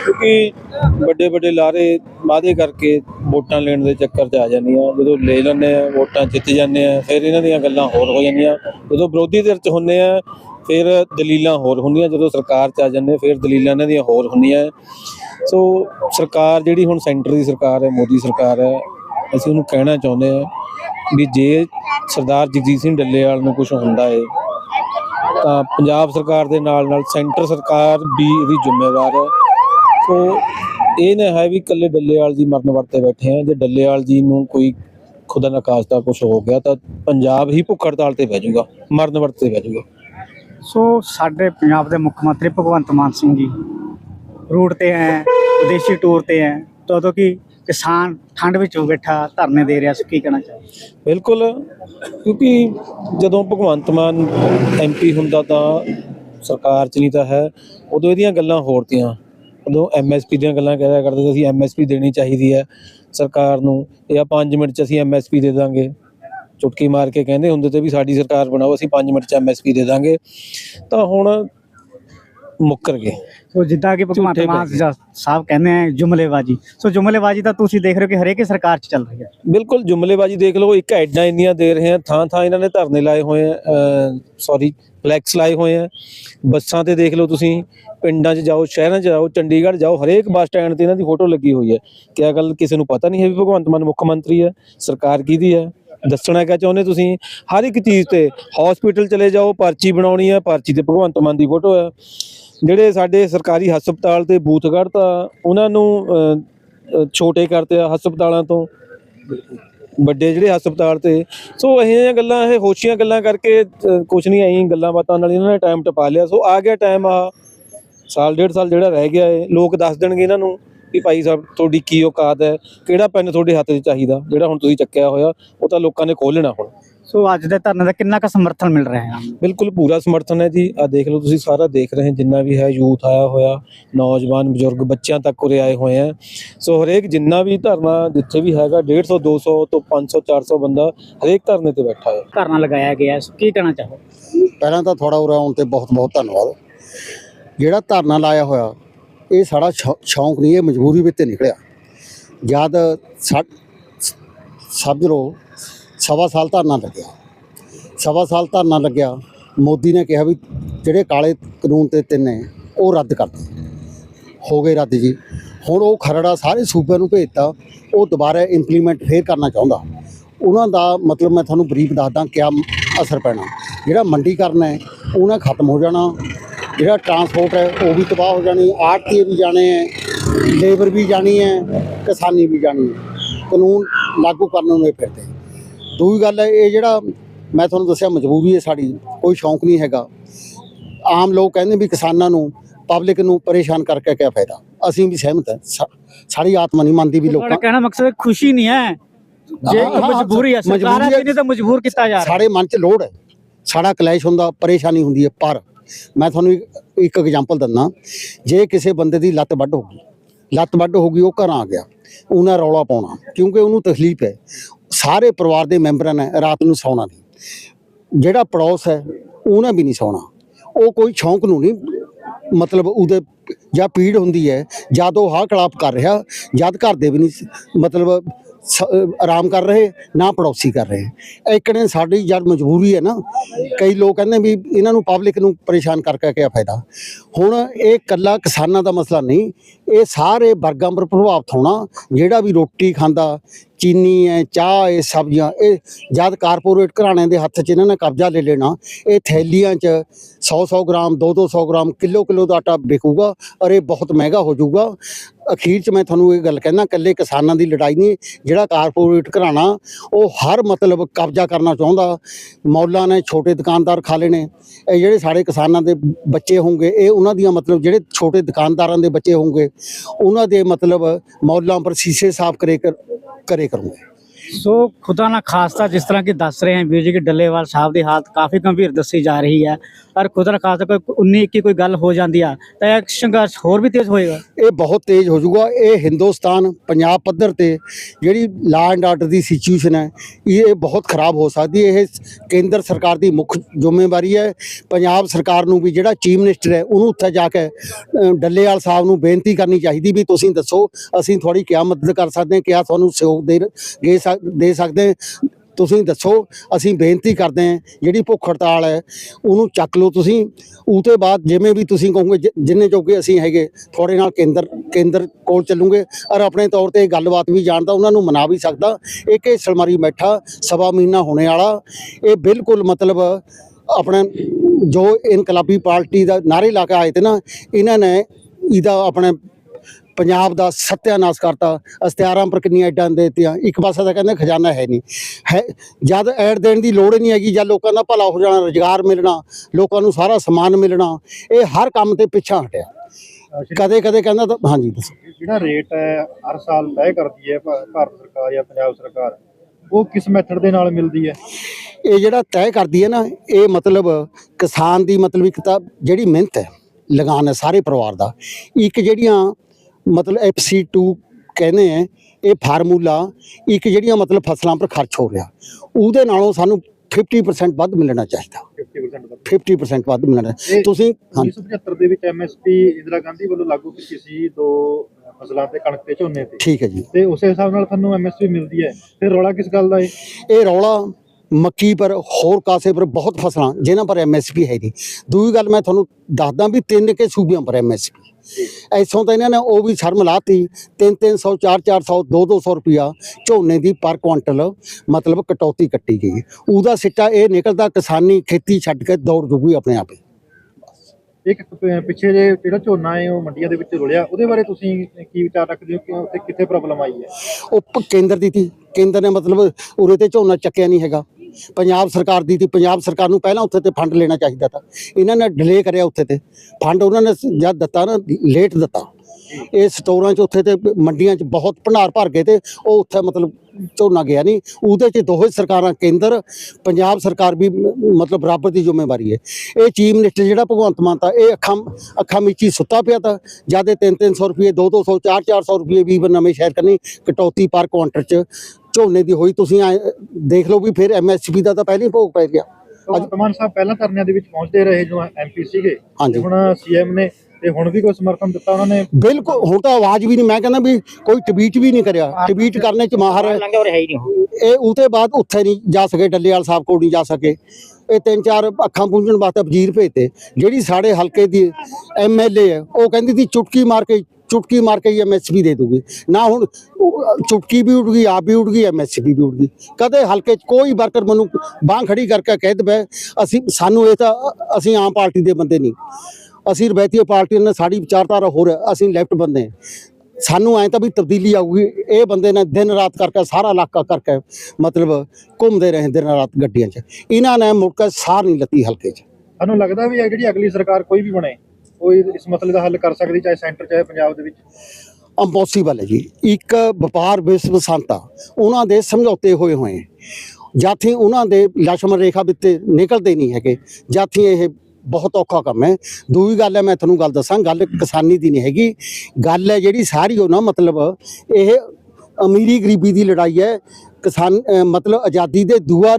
ਕਿਉਂਕਿ ਵੱਡੇ ਵੱਡੇ ਲਾਰੇ ਵਾਅਦੇ ਕਰਕੇ ਵੋਟਾਂ ਲੈਣ ਦੇ ਚੱਕਰ 'ਚ ਆ ਜਾਂਦੀਆਂ ਜਦੋਂ ਲੈ ਲੈਂਦੇ ਆ, ਵੋਟਾਂ ਜਿੱਤ ਜਾਂਦੇ ਆ, ਫਿਰ ਇਹਨਾਂ ਦੀਆਂ ਗੱਲਾਂ ਹੋਰ ਹੋ ਜਾਂਦੀਆਂ। ਜਦੋਂ ਵਿਰੋਧੀ ਧਿਰ 'ਚ ਹੁੰਦੇ ਆ, ਫਿਰ ਦਲੀਲਾਂ ਹੋਰ ਹੁੰਦੀਆਂ। ਜਦੋਂ ਸਰਕਾਰ 'ਚ ਆ ਜਾਂਦੇ, ਫਿਰ ਦਲੀਲਾਂ ਇਹਨਾਂ ਦੀਆਂ ਹੋਰ ਹੁੰਦੀਆਂ। ਸੋ ਸਰਕਾਰ ਜਿਹੜੀ ਹੁਣ ਸੈਂਟਰ ਦੀ ਸਰਕਾਰ ਹੈ, ਮੋਦੀ ਸਰਕਾਰ ਹੈ, ਅਸੀਂ ਉਹਨੂੰ ਕਹਿਣਾ ਚਾਹੁੰਦੇ ਆ ਵੀ ਜੇ ਸਰਦਾਰ ਜਗਜੀਤ ਸਿੰਘ ਡੱਲੇਵਾਲ ਨੂੰ ਕੁਝ ਹੁੰਦਾ ਹੈ ਤਾਂ ਪੰਜਾਬ ਸਰਕਾਰ ਦੇ ਨਾਲ ਨਾਲ ਸੈਂਟਰ ਸਰਕਾਰ ਵੀ ਇਹਦੀ ਜ਼ਿੰਮੇਵਾਰ ਹੈ। ਸੋ ਇਹ ਨਾ ਹੈ ਵੀ ਇਕੱਲੇ ਡੱਲੇਵਾਲ ਜੀ ਮਰਨ ਵਰਤੇ ਬੈਠੇ ਆ। ਜੇ ਡੱਲੇਵਾਲ ਜੀ ਨੂੰ ਕੋਈ ਖੁਦਾ ਨਾ ਖਾਸਤਾ ਕੁਝ ਹੋ ਗਿਆ ਤਾਂ ਪੰਜਾਬ ਹੀ ਭੁੱਖ ਹੜਤਾਲ ਤੇ ਬਹਿ ਜਾਊਗਾ ਮਰਨ ਵਰਤੇ ਬਹਿ ਜਾਊਗਾ। ਸੋ ਸਾਡੇ ਪੰਜਾਬ ਦੇ ਮੁੱਖ ਮੰਤਰੀ ਭਗਵੰਤ ਮਾਨ ਸਿੰਘ ਜੀ ਰੂਟ ਤੇ ਹੈ ਵਿਦੇਸ਼ੀ ਟੂਰ ਤੇ ਹੈ ਤਦੋਂ ਕਿ ਕਿਸਾਨ ਠੰਡ ਵਿੱਚ ਬੈਠਾ ਧਰਨੇ ਦੇ ਰਿਹਾ ਸੀ ਕੀ ਕਹਿਣਾ ਚਾਹੀਦਾ ਬਿਲਕੁਲ ਕਿਉਂਕਿ ਜਦੋਂ ਭਗਵੰਤ ਮਾਨ ਐਮਪੀ ਹੁੰਦਾ ਤਾਂ ਸਰਕਾਰ ਚ ਨਹੀਂ ਤਾਂ ਹੈ ਉਦੋਂ ਇਹਦੀਆਂ ਗੱਲਾਂ ਹੋਰ ਤੀਆਂ। ਉਦੋਂ ਐਮਐਸਪੀ ਦੀਆਂ ਗੱਲਾਂ ਕਰਿਆ ਕਰਦੇ ਸੀ, ਅਸੀਂ ਐਮਐਸਪੀ ਦੇਣੀ ਚਾਹੀਦੀ ਹੈ ਸਰਕਾਰ ਨੂੰ ਜਾਂ 5 ਮਿੰਟ ਚ ਅਸੀਂ ਐਮਐਸਪੀ ਦੇ ਦਾਂਗੇ। ਚੁਟਕੀ ਮਾਰ ਕੇ ਕਹਿੰਦੇ ਹੁੰਦੇ ਤੇ ਵੀ ਸਾਡੀ ਸਰਕਾਰ ਬਣਾਓ, ਅਸੀਂ 5 ਮਿੰਟ ਚ ਐਮਐਸਪੀ ਦੇ ਦਾਂਗੇ। ਤਾਂ ਹੁਣ ਮੁੱਕਰ ਗਏ। ਸੋ ਜਿੱਦਾਂ ਕਿ ਭਗਵੰਤ ਮਾਨ। ਜਾ- ਸਾਹਿਬ ਕਹਿੰਦੇ ਆ ਜੁਮਲੇਬਾਜੀ। ਸੋ ਜੁਮਲੇਬਾਜੀ ਤਾਂ ਤੁਸੀਂ ਦੇਖ ਰਹੇ ਹੋ ਕਿ ਹਰੇਕ ਹੀ ਸਰਕਾਰ 'ਚ ਚੱਲ ਰਹੀ ਹੈ। ਬਿਲਕੁਲ ਜੁਮਲੇਬਾਜੀ ਦੇਖ ਲਓ ਇੱਕ ਐਡਾਂ ਇੰਨੀਆਂ ਦੇ ਰਹੇ ਆ ਥਾਂ ਥਾਂ ਇਹਨਾਂ ਨੇ ਧਰਨੇ ਲਾਏ ਹੋਏ ਆ ਸੌਰੀ ਫਲੈਕਸ ਲਾਏ ਹੋਏ ਆ। ਬੱਸਾਂ ਤੇ ਦੇਖ ਲਓ ਤੁਸੀਂ ਪਿੰਡਾਂ 'ਚ ਜਾਓ ਸ਼ਹਿਰਾਂ 'ਚ ਜਾਓ ਚੰਡੀਗੜ੍ਹ ਜਾਓ ਹਰੇਕ ਬੱਸ ਸਟੈਂਡ ਤੇ ਇਹਨਾਂ ਦੀ ਫੋਟੋ ਲੱਗੀ ਹੋਈ ਹੈ। ਕਿਆ ਗੱਲ ਕਿਸੇ ਨੂੰ ਪਤਾ ਨਹੀਂ ਹੈ ਵੀ ਭਗਵੰਤ ਮਾਨ ਮੁੱਖ ਮੰਤਰੀ ਹੈ ਸਰਕਾਰ ਕਿਹਦੀ ਹੈ? ਦੱਸਣਾ ਕਿਆ ਚਾਹੁੰਦੇ ਤੁਸੀਂ ਹਰ ਇੱਕ ਚੀਜ਼ ਤੇ ਹਸਪੀਟਲ ਚਲੇ ਜਾਓ ਪਰਚੀ ਬਣਾਉਣੀ ਹੈ ਪਰਚੀ ਤੇ ਭਗਵੰਤ ਮਾਨ ਦੀ ਫੋਟੋ ਹੈ। ਜਿਹੜੇ ਸਾਡੇ ਸਰਕਾਰੀ ਹਸਪਤਾਲ ਤੇ ਬੂਥ ਕੱਢਤਾ ਉਹਨਾਂ ਨੂੰ ਛੋਟੇ ਕਰਤੇ ਆ ਹਸਪਤਾਲਾਂ ਤੋਂ ਵੱਡੇ ਜਿਹੜੇ ਹਸਪਤਾਲ ਤੇ। ਸੋ ਇਹ ਜਿਹੀਆਂ ਗੱਲਾਂ ਇਹ ਹੋਸ਼ੀਆਂ ਗੱਲਾਂ ਕਰਕੇ ਅਹ, ਕੁਛ ਨਹੀਂ ਆਈ ਗੱਲਾਂ ਬਾਤਾਂ ਨਾਲ ਇਹਨਾਂ ਨੇ ਟਾਈਮ ਟਪਾ ਲਿਆ। ਸੋ ਆ ਗਿਆ ਟਾਈਮ ਆ ਸਾਲ ਡੇਢ ਸਾਲ ਜਿਹੜਾ ਰਹਿ ਗਿਆ ਏ ਲੋਕ ਦੱਸ ਦੇਣਗੇ ਇਹਨਾਂ ਨੂੰ। ਵੀ ਭਾਈ ਸਾਹਿਬ ਤੁਹਾਡੀ ਕੀ ਔਕਾਤ ਹੈ? ਕਿਹੜਾ ਪੈਨ ਤੁਹਾਡੇ ਹੱਥ 'ਚ ਚਾਹੀਦਾ? ਜਿਹੜਾ ਹੁਣ ਤੁਸੀਂ ਚੱਕਿਆ ਹੋਇਆ ਉਹ ਤਾਂ ਲੋਕਾਂ ਨੇ ਖੋਹ ਲੈਣਾ ਹੁਣ। ਸੋ ਅੱਜ ਦੇ ਧਰਨੇ ਦਾ ਕਿੰਨਾ ਕੁ ਸਮਰਥਨ ਮਿਲ ਰਿਹਾ ਹੈ? ਬਿਲਕੁਲ ਪੂਰਾ ਸਮਰਥਨ ਹੈ ਜੀ। ਆ ਦੇਖ ਲਓ ਤੁਸੀਂ ਸਾਰਾ ਦੇਖ ਰਹੇ ਜਿੰਨਾ ਵੀ ਹੈ ਯੂਥ ਆਇਆ ਹੋਇਆ ਨੌਜਵਾਨ ਬਜ਼ੁਰਗ ਬੱਚਿਆਂ ਤੱਕ ਉਰੇ ਆਏ ਹੋਏ ਆ ਸੋ ਹਰੇਕ ਜਿੰਨਾ ਵੀ ਧਰਨਾ ਜਿੱਥੇ ਵੀ ਹੈਗਾ 150 200 ਤੋਂ 500 400 ਬੰਦਾ ਹਰੇਕ ਧਰਨੇ ਤੇ ਬੈਠਾ ਹੈ। ਧਰਨਾ ਲਗਾਇਆ ਗਿਆ ਕੀ ਕਹਿਣਾ ਚਾਹੋ ਪਹਿਲਾਂ ਤਾਂ ਤੁਹਾਡਾ ਉਰੇ ਆਉਣ ਤੇ ਬਹੁਤ ਬਹੁਤ ਧੰਨਵਾਦ। ਜਿਹੜਾ ਧਰਨਾ ਲਾਇਆ ਹੋਇਆ ਇਹ ਸਾਡਾ ਸ਼ੌ- ਸ਼ੌਂਕ ਨਹੀਂ, ਇਹ ਮਜਬੂਰੀ ਵਿੱਚ ਨਿਕਲਿਆ। ਜਦ ਸਾ- ਸਮਝ ਲਓ ਸਵਾ ਸਾਲ ਧਰਨਾ ਲੱਗਿਆ। ਸਵਾ ਸਾਲ ਧਰਨਾ ਲੱਗਿਆ, ਮੋਦੀ ਨੇ ਕਿਹਾ ਵੀ ਜਿਹੜੇ ਕਾਲੇ ਕਾਨੂੰਨ ਤੇ ਤਿੰਨ ਨੇ, ਉਹ ਰੱਦ ਕਰ ਦੇ। ਹੋ ਗਏ ਰੱਦ ਜੀ। ਹੁਣ ਉਹ ਖਰੜਾ ਸਾਰੇ ਸੂਬਿਆਂ ਨੂੰ ਭੇਜਤਾ, ਉਹ ਦੁਬਾਰਾ ਇੰਪਲੀਮੈਂਟ ਫੇਰ ਕਰਨਾ ਚਾਹੁੰਦਾ। ਉਹਨਾਂ ਦਾ ਮਤਲਬ ਮੈਂ ਤੁਹਾਨੂੰ ਬਰੀਫ ਦੱਸਦਾ ਕਿਆ ਅਸਰ ਪੈਣਾ। ਜਿਹੜਾ ਮੰਡੀਕਰਨ ਹੈ ਉਹਨਾਂ ਖਤਮ ਹੋ ਜਾਣਾ ਜਿਹੜਾ ਟਰਾਂਸਪੋਰਟ ਹੈ ਉਹ ਵੀ ਤਬਾਹ ਹੋ ਜਾਣੀ ਆੜਤੀਏ ਵੀ ਜਾਣੇ ਹੈ ਲੇਬਰ ਵੀ ਜਾਣੀ ਹੈ ਕਿਸਾਨੀ ਵੀ ਜਾਣੀ ਹੈ। ਕਾਨੂੰਨ ਲਾਗੂ ਕਰਨ ਨੂੰ ਫਿਰਦੇ। ਦੂਜੀ ਗੱਲ ਹੈ ਇਹ ਜਿਹੜਾ ਮੈਂ ਤੁਹਾਨੂੰ ਦੱਸਿਆ ਮਜਬੂਰੀ ਹੈ ਸਾਡੀ ਕੋਈ ਸ਼ੌਂਕ ਨਹੀਂ ਹੈਗਾ। ਆਮ ਲੋਕ ਕਹਿੰਦੇ ਵੀ ਕਿਸਾਨਾਂ ਨੂੰ ਪਬਲਿਕ ਨੂੰ ਪਰੇਸ਼ਾਨ ਕਰਕੇ ਕਿਆ ਫਾਇਦਾ? ਅਸੀਂ ਵੀ ਸਹਿਮਤ ਹਾਂ। ਸਾਡੀ ਆਤਮਾ ਨਹੀਂ ਮੰਨਦੀ ਵੀ ਲੋਕਾਂ ਕਹਿਣਾ ਮਕਸਦ ਖੁਸ਼ੀ ਨਹੀਂ ਹੈ। ਜੇ ਮਜਬੂਰੀ ਹੈ ਸਰਕਾਰਾਂ। ਦੀ ਨਹੀਂ ਤਾਂ ਮਜਬੂਰ ਕੀਤਾ ਜਾ ਰਿਹਾ। ਸਾਡੇ ਮਨ 'ਚ ਲੋੜ ਹੈ। ਸਾਡਾ ਕਲੈਸ਼ ਹੁੰਦਾ ਪਰੇਸ਼ਾਨੀ ਹੁੰਦੀ ਹੈ ਪਰ ਮੈਂ ਤੁਹਾਨੂੰ ਇੱਕ- ਇੱਕ ਐਗਜ਼ਾਮਪਲ ਦਿੰਦਾ। ਜੇ ਕਿਸੇ ਬੰਦੇ ਦੀ ਲੱਤ ਵੱਢ ਹੋ ਗਈ, ਲੱਤ ਵੱਢ ਹੋ ਗਈ, ਉਹ ਘਰਾਂ ਆ ਗਿਆ, ਉਹਨਾਂ ਰੌਲਾ ਪਾਉਣਾ, ਕਿਉਂਕਿ ਉਹਨੂੰ ਤਕਲੀਫ ਹੈ। ਸਾਰੇ ਪਰਿਵਾਰ ਦੇ ਮੈਂਬਰਾਂ ਨੇ ਰਾਤ ਨੂੰ ਸੌਣਾ ਨਹੀਂ। ਜਿਹੜਾ ਪੜੋਸ ਹੈ, ਉਹਨਾਂ ਵੀ ਨਹੀਂ ਸੌਣਾ। ਉਹ ਕੋਈ ਸ਼ੌਂਕ ਨੂੰ ਨਹੀਂ, ਮਤਲਬ ਉਹਦੇ ਜਾਂ ਪੀੜ ਹੁੰਦੀ ਹੈ ਜਦ ਉਹ ਹਾਹ ਕਲਾਪ ਕਰ ਰਿਹਾ ਜਦ ਘਰ ਦੇ ਵੀ ਨਹੀਂ ਮਤਲਬ ਆਰਾਮ ਕਰ ਰਹੇ, ਨਾ ਪੜੋਸੀ ਕਰ ਰਹੇ। ਇੱਕ ਨੇ ਸਾਡੀ ਜਦ ਮਜਬੂਰੀ ਹੈ ਨਾ, ਕਈ ਲੋਕ ਕਹਿੰਦੇ ਵੀ ਇਹਨਾਂ ਨੂੰ ਪਬਲਿਕ ਨੂੰ ਪਰੇਸ਼ਾਨ ਕਰਕੇ ਕਿਆ ਫਾਇਦਾ। ਹੁਣ ਇਹ ਕੱਲਾ ਕਿਸਾਨਾਂ ਦਾ ਮਸਲਾ ਨਹੀਂ ਇਹ ਸਾਰੇ ਵਰਗਾਂ ਪਰ ਪ੍ਰਭਾਵਿਤ ਹੋਣਾ ਜਿਹੜਾ ਵੀ ਰੋਟੀ ਖਾਂਦਾ, ਚੀਨੀ ਹੈ ਚਾਹ ਹੈ ਸਬਜ਼ੀਆਂ, ਇਹ ਜਦ ਕਾਰਪੋਰੇਟ ਘਰਾਣਿਆਂ ਦੇ ਹੱਥ 'ਚ ਇਹਨਾਂ ਨੇ ਕਬਜ਼ਾ ਲੈ ਲੈਣਾ, ਇਹ ਥੈਲੀਆਂ 'ਚ 100-100 ਗ੍ਰਾਮ 2-200 ਗ੍ਰਾਮ ਕਿਲੋ-ਕਿਲੋ ਦਾ ਆਟਾ ਵਿਕੂਗਾ ਔਰ ਇਹ ਬਹੁਤ ਮਹਿੰਗਾ ਹੋ ਜਾਊਗਾ। ਅਖੀਰ 'ਚ ਮੈਂ ਤੁਹਾਨੂੰ ਇਹ ਗੱਲ ਕਹਿਣਾ ਇਕੱਲੇ ਕਿਸਾਨਾਂ ਦੀ ਲੜਾਈ ਨਹੀਂ, ਜਿਹੜਾ ਕਾਰਪੋਰੇਟ ਘਰਾਣਾ, ਉਹ ਹਰ ਮਤਲਬ ਕਬਜ਼ਾ ਕਰਨਾ ਚਾਹੁੰਦਾ। ਮੌਲਾਂ ਨੇ ਛੋਟੇ ਦੁਕਾਨਦਾਰ ਖਾ ਲੈਣੇ, ਇਹ ਜਿਹੜੇ ਸਾਡੇ ਕਿਸਾਨਾਂ ਦੇ ਬੱਚੇ ਹੋਣਗੇ, ਇਹ ਉਹਨਾਂ ਦੀਆਂ ਮਤਲਬ ਜਿਹੜੇ ਛੋਟੇ ਦੁਕਾਨਦਾਰਾਂ ਦੇ ਬੱਚੇ ਹੋਣਗੇ ਉਹਨਾਂ ਦੇ ਮਤਲਬ ਮੌਲਾਂ ਪਰ ਸ਼ੀਸ਼ੇ ਸਾਫ਼ ਕਰੇ ਕਰੇ ਕਰੂੰਗੇ। ਸੋ ਖੁਦਾ ਨਾ ਖਾਸਤਾ ਜਿਸ ਤਰ੍ਹਾਂ ਕਿ ਦੱਸ ਰਹੇ ਹਨ ਵੀਰ ਜੀ ਕਿ ਡੱਲੇਵਾਲ ਸਾਹਿਬ ਦੀ ਹਾਲਤ ਕਾਫੀ ਗੰਭੀਰ ਦੱਸੀ ਜਾ ਰਹੀ ਹੈ। ਔਰ ਖੁਦਾ ਨਾ ਖਾਸਤਾ ਕੋਈ 19 21 ਕੋਈ ਗੱਲ ਹੋ ਜਾਂਦੀ ਆ, ਤਾਂ ਇਹ ਸੰਘਰਸ਼ ਹੋਰ ਵੀ ਤੇਜ਼ ਹੋਏਗਾ। ਇਹ ਬਹੁਤ ਤੇਜ਼ ਹੋ ਜਾਊਗਾ। ਇਹ ਹਿੰਦੁਸਤਾਨ ਪੰਜਾਬ ਪੱਧਰ ਤੇ ਜਿਹੜੀ law and order the situation ਹੈ, ਇਹ ਬਹੁਤ ਖਰਾਬ ਹੋ ਸਕਦੀ ਹੈ। ਇਹ ਕੇਂਦਰ ਸਰਕਾਰ ਦੀ ਮੁੱਖ ਜ਼ਿੰਮੇਵਾਰੀ ਹੈ। ਪੰਜਾਬ ਸਰਕਾਰ ਨੂੰ ਵੀ ਜਿਹੜਾ ਚੀਫ ਮਿਨਿਸਟਰ ਹੈ, ਉਹਨੂੰ ਉੱਥੇ ਜਾ ਕੇ ਡੱਲੇਵਾਲ ਸਾਹਿਬ ਨੂੰ ਬੇਨਤੀ ਕਰਨੀ ਚਾਹੀਦੀ ਵੀ ਤੁਸੀਂ ਦੱਸੋ, ਅਸੀਂ ਤੁਹਾਡੀ ਕਿਆ ਮਦਦ ਕਰ ਸਕਦੇ ਹਾਂ, ਕਿਆ ਤੁਹਾਨੂੰ ਸਹਿਯੋਗ ਦੇ ਦੇ ਸਕ- ਦੇ ਸਕਦੇ। ਤੁਸੀਂ ਦੱਸੋ, ਅਸੀਂ ਬੇਨਤੀ ਕਰਦੇ ਹਾਂ, ਜਿਹੜੀ ਭੁੱਖ ਹੜਤਾਲ ਹੈ, ਉਹਨੂੰ ਚੱਕ ਲਓ ਤੁਸੀਂ। ਉਹ ਤੋਂ ਬਾਅਦ ਜਿਵੇਂ ਵੀ ਤੁਸੀਂ ਕਹੋਗੇ, ਜਿ- ਜਿੰਨੇ ਜੋਗੇ ਅਸੀਂ ਹੈਗੇ, ਤੁਹਾਡੇ ਨਾਲ ਕੇਂਦਰ ਕੇਂਦਰ ਕੋਲ ਚੱਲੂਗੇ। ਔਰ ਆਪਣੇ ਤੌਰ ਤੇ ਗੱਲਬਾਤ ਵੀ ਜਾਣਦਾ, ਉਹਨਾਂ ਨੂੰ ਮਨਾ ਵੀ ਸਕਦਾ। ਇਹ ਕਿ ਸਲਮਾਰੀ ਬੈਠਾ ਸਵਾ ਮਹੀਨਾ ਹੋਣੇ ਵਾਲਾ। ਇਹ ਬਿਲਕੁਲ ਮਤਲਬ ਆਪਣਾ ਜੋ ਇਨਕਲਾਬੀ ਪਾਰਟੀ ਦਾ ਨਾਰੇ ਲਾ ਕੇ ਆਏ ਤੇ ਨਾ, ਇਹਨਾਂ ਨੇ ਇਹਦਾ ਆਪਣੇ ਪੰਜਾਬ ਦਾ ਸੱਤਿਆਨਾਸ਼ ਕਰਤਾ ਅਸਤਿਆਰਾਂ ਪਰ ਕਿੰਨੀਆਂ ਐਡਾਂ ਦਿੱਤੀਆਂ ਇੱਕ ਪਾਸੇ ਤਾਂ ਕਹਿੰਦੇ ਖਜ਼ਾਨਾ ਹੈ ਨਹੀਂ। ਹੈ ਜਦ ਐਡ ਦੇਣ ਦੀ ਲੋੜ ਨਹੀਂ ਹੈਗੀ ਜਦ ਲੋਕਾਂ ਦਾ ਭਲਾ ਹੋ ਜਾਣਾ ਰੁਜ਼ਗਾਰ ਮਿਲਣਾ ਲੋਕਾਂ ਨੂੰ ਸਾਰਾ ਸਮਾਨ ਮਿਲਣਾ ਇਹ ਹਰ ਕੰਮ ਤੇ ਪਿੱਛਾ ਹਟਿਆ। ਕਦੇ ਕਦੇ ਕਹਿੰਦਾ ਤਾਂ ਹਾਂਜੀ ਦੱਸੋ। ਜਿਹੜਾ ਰੇਟ ਹੈ ਹਰ ਸਾਲ ਤੈਅ ਕਰਦੀ ਹੈ ਭਾਰਤ ਸਰਕਾਰ ਜਾਂ ਪੰਜਾਬ ਸਰਕਾਰ ਉਹ ਕਿਸ ਮੈਥਡ ਦੇ ਨਾਲ ਮਿਲਦੀ ਹੈ? ਇਹ ਜਿਹੜਾ ਤੈਅ ਕਰਦੀ ਹੈ ਨਾ ਇਹ ਮਤਲਬ ਕਿਸਾਨ ਦੀ ਮਤਲਬ ਇੱਕ ਤਾਂ ਜਿਹੜੀ ਮਿਹਨਤ ਹੈ ਲਗਾਨ ਹੈ ਸਾਰੇ ਪਰਿਵਾਰ ਦਾ। ਇੱਕ ਜਿਹੜੀਆਂ ਮਤਲਬ FC2 ਕਹਿੰਦੇ ਆ ਇਹ ਫਾਰਮੂਲਾ ਇੱਕ ਜਿਹੜੀਆਂ ਮਤਲਬ ਫਸਲਾਂ ਪਰ ਖਰਚ ਹੋ ਰਿਹਾ ਉਹਦੇ ਨਾਲੋਂ ਸਾਨੂੰ 50% ਵੱਧ ਮਿਲਣਾ ਚਾਹੀਦਾ। 50% ਦਾ 50% ਵੱਧ ਮਿਲਣਾ। ਤੁਸੀਂ ਹਾਂਜੀ। 1975 ਦੇ ਵਿੱਚ ਐਮਐਸਪੀ ਇੰਦਰਾ ਗਾਂਧੀ ਵੱਲੋਂ ਲਾਗੂ ਕੀਤੀ ਸੀ ਦੋ ਫਸਲਾਂ ਤੇ ਕਣਕ ਤੇ ਝੋਨੇ ਤੇ। ਠੀਕ ਹੈ ਜੀ। ਤੇ ਉਸੇ ਹਿਸਾਬ ਨਾਲ ਤੁਹਾਨੂੰ ਐਮਐਸਪੀ ਮਿਲਦੀ ਹੈ। ਫਿਰ ਰੌਲਾ ਕਿਸ ਗੱਲ ਦਾ ਹੈ ਇਹ ਰੌਲਾ ਮੱਕੀ ਪਰ ਹੋਰ ਕਾਸੇ ਪਰ ਬਹੁਤ ਫਸਲਾਂ ਜਿਨ੍ਹਾਂ ਪਰ ਐਮਐਸਪੀ ਹੈ ਨਹੀਂ। ਦੂਜੀ ਗੱਲ ਮੈਂ ਤੁਹਾਨੂੰ ਦੱਸਦਾ ਵੀ ਤਿੰਨ ਕੇ ਸੂਬਿਆਂ ਪਰ ਐਮਐਸਪੀ ਐਸੋਂ ਤਾਂ ਇਹਨਾਂ ਨੇ ਉਹ ਵੀ ਸ਼ਰਮ ਲਾਤੀ 3-300 4-400 2-200 ਰੁਪਿਆ ਝੋਨੇ ਦੀ ਪਰ ਕੁਆਂਟਲ ਮਤਲਬ ਕਟੌਤੀ ਕੱਟੀ ਗਈ। ਉਹਦਾ ਸਿੱਟਾ ਇਹ ਨਿਕਲਦਾ ਕਿਸਾਨੀ ਖੇਤੀ ਛੱਡ ਕੇ ਦੌੜ ਜੂਗੀ ਆਪਣੇ ਆਪੇ ਇੱਕ ਪ- ਪਿੱਛੇ ਜੇ ਜਿਹੜਾ ਝੋਨਾ ਹੈ ਉਹ ਮੰਡੀਆਂ ਦੇ ਵਿੱਚ ਰੁਲਿਆ ਉਹਦੇ ਬਾਰੇ ਤੁਸੀਂ ਕੀ ਵਿਚਾਰ ਰੱਖਦੇ ਹੋ ਕਿ ਉੱਥੇ ਕਿੱਥੇ ਪ੍ਰੋਬਲਮ ਆਈ ਹੈ? ਉਹ ਕੇਂਦਰ ਦੀ ਤੀ। ਕੇਂਦਰ ਨੇ ਮਤਲਬ ਉਰੇ ਤੇ ਝੋਨਾ ਚੱਕਿਆ ਨਹੀਂ ਹੈਗਾ। ਪੰਜਾਬ ਸਰਕਾਰ ਦੀ ਤੀ ਪੰਜਾਬ ਸਰਕਾਰ ਨੂੰ ਪਹਿਲਾਂ ਉੱਥੇ ਤੇ ਫੰਡ ਲੈਣਾ ਚਾਹੀਦਾ ਤਾਂ। ਇਹਨਾਂ ਨੇ ਡਿਲੇ ਕਰਿਆ ਉੱਥੇ ਤੇ। ਫੰਡ ਉਹਨਾਂ ਨੇ ਜਦ ਦਿੱਤਾ ਨਾ ਲੇਟ ਦਿੱਤਾ। ਇਹ ਸਟੋਰਾਂ 'ਚ ਉੱਥੇ ਤੇ ਮੰਡੀਆਂ 'ਚ ਬਹੁਤ ਭੰਡਾਰ ਭਰ ਗਏ ਤੇ ਉਹ ਉੱਥੇ ਮਤਲਬ ਝੋਨਾ ਗਿਆ ਨਹੀਂ ਉਹਦੇ 'ਚ ਦੋਹੇ ਸਰਕਾਰਾਂ, ਕੇਂਦਰ, ਪੰਜਾਬ ਸਰਕਾਰ ਵੀ ਮਤਲਬ ਬਰਾਬਰ ਦੀ ਜ਼ਿੰਮੇਵਾਰੀ ਹੈ ਇਹ ਚੀਫ ਮਿਨਿਸਟਰ ਜਿਹੜਾ ਭਗਵੰਤ ਮਾਨ ਤਾਂ ਇਹ ਅੱਖਾਂ ਅੱਖਾਂ ਮੀਚੀ ਸੁੱਤਾ ਪਿਆ ਤਾਂ ਜਦ ਇਹ 3-300 ਰੁਪਏ 2-200 4-400 ਰੁਪਏ ਵੀ ਨਵੇਂ ਸ਼ਹਿਰ ਕਰਨੀ, ਕਟੌਤੀ ਪਰ ਕੁਆਂਟਲ 'ਚ ਝੋਨੇ ਦੀ ਹੋਈ ਤੁਸੀਂ ਐਂ ਦੇਖ ਲਓ ਵੀ ਫਿਰ ਐਮਐਸਪੀ ਦਾ ਤਾਂ ਪਹਿਲਾਂ ਹੀ ਭੋਗ ਪੈ ਗਿਆ। ਭਗਵੰਤ ਮਾਨ ਸਾਹਿਬ ਪਹਿਲਾਂ ਧਰਨਿਆਂ ਦੇ ਵਿੱਚ ਪਹੁੰਚਦੇ ਰਹੇ ਜੋ ਐਮਪੀ ਸੀਗੇ। ਹੁਣ ਸੀਐਮ ਨੇ ਤੇ ਹੁਣ ਵੀ ਕੋਈ ਸਮਰਥਨ ਦਿੱਤਾ ਉਹਨਾਂ ਨੇ? ਬਿਲਕੁਲ ਹੁਣ ਤਾਂ ਆਵਾਜ਼ ਵੀ ਨਹੀਂ ਮੈਂ ਕਹਿੰਦਾ ਵੀ ਕੋਈ ਟਵੀਟ ਵੀ ਨਹੀਂ ਕਰਿਆ। ਟਵੀਟ ਕਰਨੇ 'ਚ ਮਾਹਰ ਇਹ ਉਹਦੇ ਬਾਅਦ ਉੱਥੇ ਨਹੀਂ ਜਾ ਸਕੇ ਡੱਲੇਵਾਲ ਸਾਹਿਬ ਕੋਲ ਨਹੀਂ ਜਾ ਸਕੇ। ਇਹ ਤਿੰਨ ਚਾਰ ਅੱਖਾਂ ਪੂੰਝਣ ਵਾਸਤੇ ਵਜ਼ੀਰ ਭੇਜਤੇ। ਜਿਹੜੀ ਸਾਡੇ ਹਲਕੇ ਦੀ ਐਮਐਲਏ ਹੈ ਉਹ ਕਹਿੰਦੀ ਸੀ ਚੁਟਕੀ ਮਾਰ ਕੇ ਚੁਟਕੀ ਮਾਰ ਕੇ ਐਮਐਸਪੀ ਦੇ ਦੂਗੀ ਨਾ ਹੁਣ ਚੁਟਕੀ ਵੀ ਉੱਡ ਗਈ, ਆਪ ਵੀ ਉੱਡ ਗਈ ਐਮਐਸਪੀ ਵੀ ਉੱਡ ਗਈ। ਕਦੇ ਹਲਕੇ 'ਚ ਕੋਈ ਵਰਕਰ ਮੈਨੂੰ ਬਾਂਹ ਖੜੀ ਕਰਕੇ ਕਹਿ ਦਵੇ, ਅਸੀਂ, ਸਾਨੂੰ ਇਹ ਤਾਂ, ਅਸੀਂ ਆਮ ਪਾਰਟੀ ਦੇ ਬੰਦੇ ਨਹੀਂ। ਅਸੀਂ ਰਵਾਇਤੀ ਪਾਰਟੀ ਨੇ ਸਾਡੀ ਵਿਚਾਰਧਾਰਾ ਹੋਰ ਹੈ, ਅਸੀਂ ਲੈਫਟ ਬੰਦੇ ਹਾਂ। ਸਾਨੂੰ ਐਂ ਤਾਂ ਵੀ ਤਬਦੀਲੀ ਆਊਗੀ, ਇਹ ਬੰਦੇ ਨੇ ਦਿਨ ਰਾਤ ਕਰਕੇ ਸਾਰਾ ਇਲਾਕਾ ਕਰਕੇ, ਮਤਲਬ ਘੁੰਮਦੇ ਰਹੇ ਦਿਨ ਰਾਤ ਗੱਡੀਆਂ 'ਚ। ਇਹਨਾਂ ਨੇ ਮੁੜ ਕੇ ਸਾਰ ਨਹੀਂ ਲੱਤੀ ਹਲਕੇ 'ਚ। ਸਾਨੂੰ ਲੱਗਦਾ ਵੀ ਇਹ ਜਿਹੜੀ ਅਗਲੀ ਸਰਕਾਰ ਕੋਈ ਵੀ ਬਣੇ? ਕੋਈ ਇਸ ਮਸਲੇ ਦਾ ਹੱਲ ਕਰ ਸਕਦੀ ਚਾਹੇ ਸੈਂਟਰ ਚਾਹੇ ਪੰਜਾਬ ਦੇ ਵਿੱਚ? ਇੰਪੋਸੀਬਲ ਹੈ ਜੀ। ਇੱਕ ਵਪਾਰ ਵਿਸਵਸੰਤਾ ਉਹਨਾਂ ਦੇ ਸਮਝੌਤੇ ਹੋਏ ਹੋਏ ਜਾਥੀ ਉਹਨਾਂ ਦੇ ਲక్ష్ਮਣ ਰੇਖਾ ਵਿੱਚੇ ਨਿਕਲਦੇ ਨਹੀਂ ਹੈਗੇ। ਜਾਥੀ ਇਹ ਬਹੁਤ ਔਖਾ ਕੰਮ ਹੈ। ਦੂਜੀ ਗੱਲ ਹੈ, ਮੈਂ ਤੁਹਾਨੂੰ ਗੱਲ ਦੱਸਾਂ, ਗੱਲ ਕਿਸਾਨੀ ਦੀ ਨਹੀਂ ਹੈਗੀ। ਗੱਲ ਹੈ ਜਿਹੜੀ ਸਾਰੀ ਉਹ ਨਾ ਮਤਲਬ ਇਹ ਅਮੀਰੀ ਗਰੀਬੀ ਦੀ ਲੜਾਈ ਹੈ। ਕਿਸਾਨ ਮਤਲਬ ਆਜ਼ਾਦੀ ਦੇ ਦੂਆ,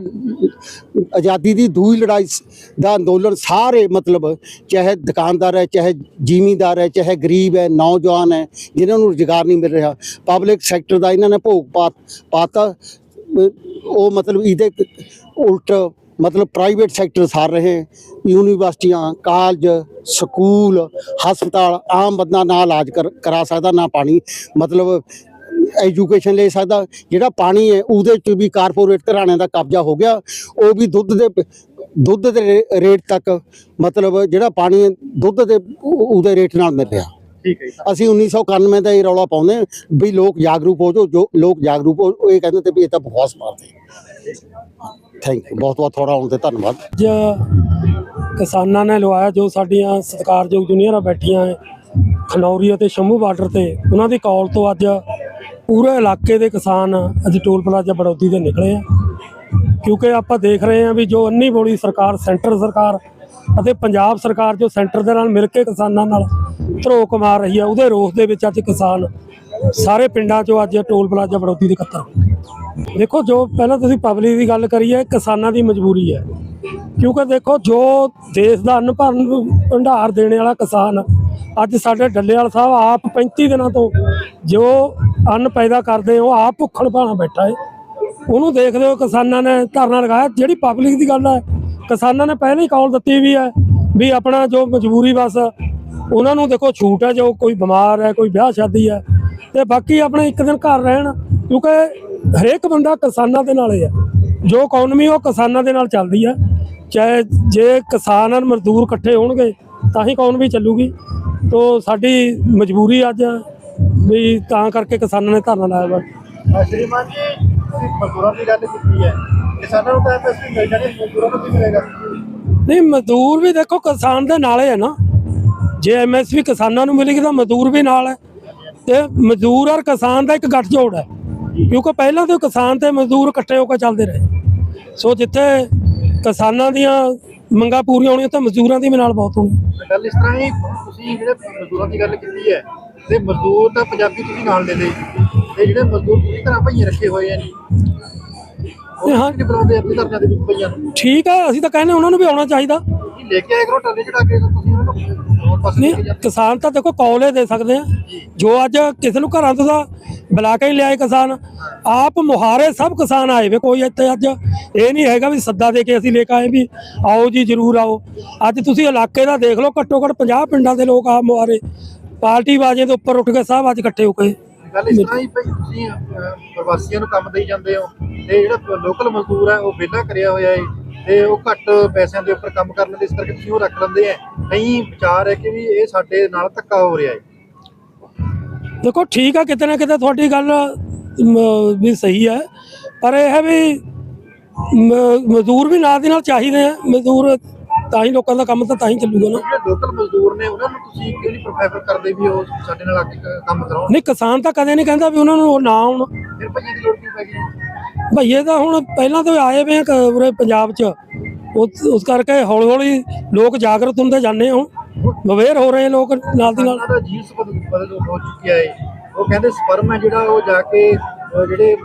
ਆਜ਼ਾਦੀ ਦੀ ਦੂਈ ਲੜਾਈ ਸ- ਦਾ ਅੰਦੋਲਨ ਸਾਰੇ ਮਤਲਬ ਚਾਹੇ ਦੁਕਾਨਦਾਰ ਹੈ, ਚਾਹੇ ਜ਼ਿਮੀਂਦਾਰ ਹੈ, ਚਾਹੇ ਗਰੀਬ ਹੈ, ਨੌਜਵਾਨ ਹੈ, ਜਿਨ੍ਹਾਂ ਨੂੰ ਰੁਜ਼ਗਾਰ ਨਹੀਂ ਮਿਲ ਰਿਹਾ। ਪਬਲਿਕ ਸੈਕਟਰ ਦਾ ਇਹਨਾਂ ਨੇ ਭੋਗ ਪਾ ਪਾਤਾ। ਅਹ ਉਹ ਮਤਲਬ ਇਹਦੇ ਉਲਟ ਮਤਲਬ ਪ੍ਰਾਈਵੇਟ ਸੈਕਟਰ ਸਾਰ ਰਹੇ। ਯੂਨੀਵਰਸਿਟੀਆਂ ਕਾਲਜ ਸਕੂਲ ਹਸਪਤਾਲ ਆਮ ਬੰਦਾ ਨਾ ਇਲਾਜ ਕਰ- ਕਰਾ ਸਕਦਾ, ਨਾ ਪਾਣੀ। ਮਤਲਬ ਐਜੂਕੇਸ਼ਨ ਲੈ ਸਕਦਾ ਜਿਹੜਾ ਪਾਣੀ ਹੈ ਉਹਦੇ 'ਚ ਵੀ ਕਾਰਪੋਰੇਟ ਘਰਾਣਿਆਂ ਦਾ ਕਬਜ਼ਾ ਹੋ ਗਿਆ। ਉਹ ਵੀ ਦੁੱਧ ਦੇ ਦੁੱਧ ਦੇ ਰੇਟ ਤੱਕ ਮਤਲਬ ਜਿਹੜਾ ਪਾਣੀ ਹੈ, ਦੁੱਧ ਦੇ ਉਹ- ਉਹਦੇ ਰੇਟ ਨਾਲ ਮਿਲ ਰਿਹਾ। ਠੀਕ ਹੈ ਜੀ। ਅਸੀਂ 1991 ਦਾ ਇਹ ਰੌਲਾ ਪਾਉਂਦੇ ਹਾਂ ਵੀ ਲੋਕ ਜਾਗਰੂਕ ਹੋ ਜਾਓ ਜੋ ਲੋਕ ਜਾਗਰੂਕ ਹੋ ਇਹ ਕਹਿੰਦੇ ਤੇ ਵੀ ਇਹ ਤਾਂ ਬਕਵਾਸ ਮਾਰਦੇ ਥੈਂਕ ਯੂ ਬਹੁਤ ਬਹੁਤ ਥੋੜਾ ਆਉਣ ਤੇ ਧੰਨਵਾਦ। ਅੱਜ ਕਿਸਾਨਾਂ ਨੇ ਲਵਾਇਆ ਜੋ ਸਾਡੀਆਂ ਸਤਿਕਾਰਯੋਗ ਜੂਨੀਅਰਾਂ ਬੈਠੀਆਂ ਹੈ ਖਨੌਰੀ ਅਤੇ ਸ਼ੰਭੂ ਬਾਰਡਰ ਤੇ ਉਹਨਾਂ ਦੀ ਕਾਲ ਤੋਂ ਅੱਜ ਪੂਰੇ ਇਲਾਕੇ ਦੇ ਕਿਸਾਨ ਅੱਜ ਟੋਲ ਪਲਾਜ਼ਾ ਬੜੌਦੀ ਦੇ ਨਿਕਲੇ ਆ। ਕਿਉਂਕਿ ਆਪਾਂ ਦੇਖ ਰਹੇ ਹਾਂ ਵੀ ਜੋ ਅੰਨੀ ਬੋਲੀ ਸਰਕਾਰ, ਸੈਂਟਰ ਸਰਕਾਰ ਅਤੇ ਪੰਜਾਬ ਸਰਕਾਰ ਜੋ ਸੈਂਟਰ ਦੇ ਨਾਲ ਮਿਲ ਕੇ ਕਿਸਾਨਾਂ ਨਾਲ ਧਰੋਕ ਮਾਰ ਰਹੀ ਹੈ ਉਹਦੇ ਰੋਸ ਦੇ ਵਿੱਚ ਅੱਜ ਕਿਸਾਨ ਸਾਰੇ ਪਿੰਡਾਂ 'ਚੋਂ ਅੱਜ ਟੋਲ ਪਲਾਜ਼ਾ ਬੜੌਦੀ ਦੇ ਇਕੱਤਰ ਦੇਖੋ ਜੋ ਪਹਿਲਾਂ ਤੁਸੀਂ ਪਬਲਿਕ ਦੀ ਗੱਲ ਕਰੀ ਹੈ, ਕਿਸਾਨਾਂ ਦੀ ਮਜਬੂਰੀ ਹੈ। ਕਿਉਂਕਿ ਦੇਖੋ ਜੋ ਦੇਸ਼ ਦਾ ਅੰਨ ਭਰਨ ਭੰਡਾਰ ਦੇਣ ਵਾਲਾ ਕਿਸਾਨ ਅੱਜ ਸਾਡੇ ਡੱਲੇਵਾਲ ਸਾਹਿਬ ਆਪ 35 ਦਿਨਾਂ ਤੋਂ ਜੋ ਅੰਨ ਪੈਦਾ ਕਰਦੇ ਉਹ ਆਪ ਭੁੱਖਣ ਭਾਣਾ ਬੈਠਾ ਹੈ ਉਹਨੂੰ ਦੇਖਦੇ ਹੋ ਕਿਸਾਨਾਂ ਨੇ ਧਰਨਾ ਲਗਾਇਆ। ਜਿਹੜੀ ਪਬਲਿਕ ਦੀ ਗੱਲ ਹੈ ਕਿਸਾਨਾਂ ਨੇ ਪਹਿਲਾਂ ਹੀ ਕਾਲ ਦਿੱਤੀ ਵੀ ਹੈ ਵੀ ਆਪਣਾ ਜੋ ਮਜਬੂਰੀ ਬਸ, ਉਹਨਾਂ ਨੂੰ ਦੇਖੋ ਛੂਟ ਹੈ ਜੋ ਕੋਈ ਬਿਮਾਰ ਹੈ ਕੋਈ ਵਿਆਹ ਸ਼ਾਦੀ ਹੈ ਤੇ ਬਾਕੀ ਆਪਣੇ ਇੱਕ ਦਿਨ ਘਰ ਰਹਿਣ, ਕਿਉਂਕਿ ਹਰੇਕ ਬੰਦਾ ਕਿਸਾਨਾਂ ਦੇ ਨਾਲ ਹੀ ਹੈ ਜੋ ਇਕਨੋਮੀ ਉਹ ਕਿਸਾਨਾਂ ਦੇ ਨਾਲ ਚੱਲਦੀ ਹੈ ਚਾਹੇ ਜੇ ਕਿਸਾਨ ਔਰ ਮਜ਼ਦੂਰ ਇਕੱਠੇ ਹੋਣਗੇ, ਤਾਂ ਹੀ ਕੌਣ ਚੱਲੂਗੀ। ਤੋ ਸਾਡੀ ਮਜਬੂਰੀ ਅੱਜ ਵੀ ਤਾਂ ਕਰਕੇ ਕਿਸਾਨਾਂ ਨੇ ਧਰਨਾ ਲਾਇਆ ਵਾ। ਸ਼੍ਰੀਮਾਨ ਜੀ ਤੁਸੀਂ ਮਜ਼ਦੂਰਾਂ ਦੀ ਗੱਲ ਕੀਤੀ ਹੈ। ਕਿਸਾਨਾਂ ਨੂੰ ਤਾਂ ਐਮਐਸਪੀ ਮਿਲ ਜਾਣੀ ਮਜ਼ਦੂਰਾਂ ਨੂੰ ਕੀ ਮਿਲੇਗਾ? ਨਹੀਂ ਮਜ਼ਦੂਰ ਵੀ ਦੇਖੋ ਕਿਸਾਨ ਦੇ ਨਾਲੇ ਹੈ ਨਾ। ਜੇ ਐਮਐਸਪੀ ਕਿਸਾਨਾਂ ਨੂੰ ਮਿਲੇਗੀ ਤਾਂ ਮਜ਼ਦੂਰ ਵੀ ਨਾਲ ਹੈ ਤੇ ਮਜ਼ਦੂਰ ਔਰ ਕਿਸਾਨ ਦਾ ਇੱਕ ਗੱਠਜੋੜ ਹੈ ਕਿਉਂਕਿ ਪਹਿਲਾਂ ਤੋਂ ਕਿਸਾਨ ਤੇ ਮਜ਼ਦੂਰ ਇਕੱਠੇ ਹੋ ਕੇ ਚੱਲਦੇ ਰਹੇ। ਸੋ ਜਿੱਥੇ ਕਿਸਾਨਾਂ ਦੀਆਂ ਮੰਗਾਂ ਪੂਰੀਆਂ ਹੋਣੀਆਂ ਤਾਂ ਮਜ਼ਦੂਰਾਂ ਦੀ ਵੀ ਨਾਲ ਬਹੁਤ ਹੋਣੀ। ਗੱਲ ਇਸ ਤਰ੍ਹਾਂ ਹੀ ਤੁਸੀਂ ਜਿਹੜੇ ਮਜ਼ਦੂਰਾਂ ਦੀ ਗੱਲ ਕੀਤੀ ਹੈ ਤੇ ਮਜ਼ਦੂਰ ਤਾਂ ਪੰਜਾਬੀ ਤੁਸੀਂ ਨਾਲ ਲੈ ਲਈ ਤੇ ਜਿਹੜੇ ਮਜ਼ਦੂਰ ਤੁਸੀਂ ਘਰਾਂ ਭਈਏ ਰੱਖੇ ਹੋਏ ਆ ਜੀ। ਉਹ ਹਾਂ। ਕਿਹਨੇ ਬੁਲਾਉਂਦੇ ਆਪਣੇ ਧਰਨਿਆਂ ਦੇ ਵਿੱਚ ਭਈਆਂ ਨੂੰ? ਠੀਕ ਹੈ ਅਸੀਂ ਤਾਂ ਕਹਿੰਦੇ ਉਹਨਾਂ ਨੂੰ ਵੀ ਆਉਣਾ ਚਾਹੀਦਾ। ਲੈ ਕੇ ਆਏ ਕਰੋ ਟੱਲੇ ਚੜਾ ਕੇ ਤੁਸੀਂ ਉਹਨਾਂ ਨੂੰ ਹੋਰ ਪਾਸੇ ਲੈ ਕੇ ਨਹੀਂ ਜਾਂਦੇ। ਕਿਸਾਨ ਤਾਂ ਦੇਖੋ ਕੌਲੇ ਦੇ ਸਕਦੇ ਆ। ਜੋ। ਅੱਜ ਕਿਸੇ ਨੂੰ ਘਰਾਂ ਤੋਂ ਤਾਂ ਬੁਲਾ ਕੇ ਹੀ ਲਿਆਏ ਕਿਸਾਨ। ਆਪ ਮੁਹਾਰੇ ਸਭ ਕਿਸਾਨ ਆਏ ਵੇ ਕੋਈ ਇੱਥੇ ਅੱਜ ਇਹ ਨਹੀਂ ਹੈਗਾ ਵੀ ਸੱਦਾ ਦੇ ਕੇ ਅਸੀਂ ਲੈ ਕੇ ਆਏ ਵੀ ਆਓ ਜੀ ਜਰੂਰ ਆਓ। ਅੱਜ ਤੁਸੀਂ ਇਲਾਕੇ ਦਾ ਦੇਖ ਲਓ ਘੱਟੋ ਘੱਟ 50 ਪਿੰਡਾਂ ਦੇ ਲੋਕ ਆ ਮੁਹਾਰੇ। ਪਾਰਟੀ ਬਾਜੇ ਦੇ ਉੱਪਰ ਉੱਠ ਕੇ ਸਭ ਅੱਜ ਇਕੱਠੇ ਹੋ ਕੇ। ਗੱਲ ਇਸ ਤਰ੍ਹਾਂ ਹੀ ਭਈ ਤੁਸੀਂ ਅਹ, ਪ੍ਰਵਾਸੀਆਂ ਨੂੰ ਕੰਮ ਦੇਈ ਜਾਂਦੇ ਹੋ ਤੇ ਜਿਹੜਾ ਲੋਕਲ ਮਜ਼ਦੂਰ ਹੈ ਉਹ ਵਿਹਲਾ ਕਰਿਆ ਹੋਇਆ ਹੈ ਤੇ ਉਹ ਘੱਟ ਪੈਸਿਆਂ ਦੇ ਉੱਪਰ ਕੰਮ ਕਰ ਲੈਂਦੇ ਇਸ ਕਰਕੇ ਤੁਸੀਂ ਉਹ ਰੱਖ ਲੈਂਦੇ ਆ ਕਈ ਵਿਚਾਰ ਹੈ ਕਿ ਵੀ ਇਹ ਸਾਡੇ ਨਾਲ ਧੱਕਾ ਹੋ ਰਿਹਾ ਹੈ ਦੇਖੋ ਠੀਕ ਆ ਕਿਤੇ ਨਾ ਕਿਤੇ ਤੁਹਾਡੀ ਗੱਲ ਮ, ਵੀ ਸਹੀ ਹੈ। ਪਰ ਇਹ ਹੈ ਵੀ ਮ- ਮਜ਼ਦੂਰ ਵੀ ਨਾਲ ਦੀ ਨਾਲ ਚਾਹੀਦੇ ਆ। ਮਜ਼ਦੂਰ ਤਾਂ ਹੀ ਲੋਕਾਂ ਦਾ ਕੰਮ ਤਾਂ ਤਾਂ ਹੀ ਚੱਲੂਗਾ ਨਾ। ਜਿਹੜੇ ਲੋਕਲ ਮਜ਼ਦੂਰ ਨੇ ਉਹਨਾਂ ਨੂੰ ਤੁਸੀਂ ਕਿਉਂ ਨਹੀਂ ਪ੍ਰੋਫੈਸਰ ਕਰਦੇ ਵੀ ਉਹ ਸਾਡੇ ਨਾਲ ਕੰਮ ਕਰਾਉਣ? ਨਹੀਂ ਕਿਸਾਨ ਤਾਂ ਕਦੇ ਨਹੀਂ ਕਹਿੰਦਾ ਵੀ ਉਹਨਾਂ ਨੂੰ ਉਹ ਨਾ ਆਉਣ। ਫਿਰ ਭਈਆਂ ਦੀ ਲੋੜ ਕਿਉਂ ਪੈ ਗਈ ਭਈਏ ਤਾਂ ਹੁਣ ਪਹਿਲਾਂ ਤੋਂ ਹੀ ਆਏ ਵੇ ਆ ਉਰੇ ਪੰਜਾਬ 'ਚ। ਉਸ ਕਰਕੇ ਹੌਲੀ ਹੌਲੀ ਲੋਕ ਜਾਗਰਤ ਹੁੰਦੇ ਜਾਂਦੇ ਹੁਣ। ਅਵੇਅਰ ਹੋ ਰਹੇ ਲੋਕ ਨਾਲ ਦੀ ਨਾਲ। ਦਾ ਬਦਲ ਹੋ ਚੁੱਕਿਆ ਹੈ ਉਹ ਕਹਿੰਦੇ ਸਪਰਮ ਹੈ ਜਿਹੜਾ ਉਹ ਜਾ ਕੇ ਜਿਹੜੇ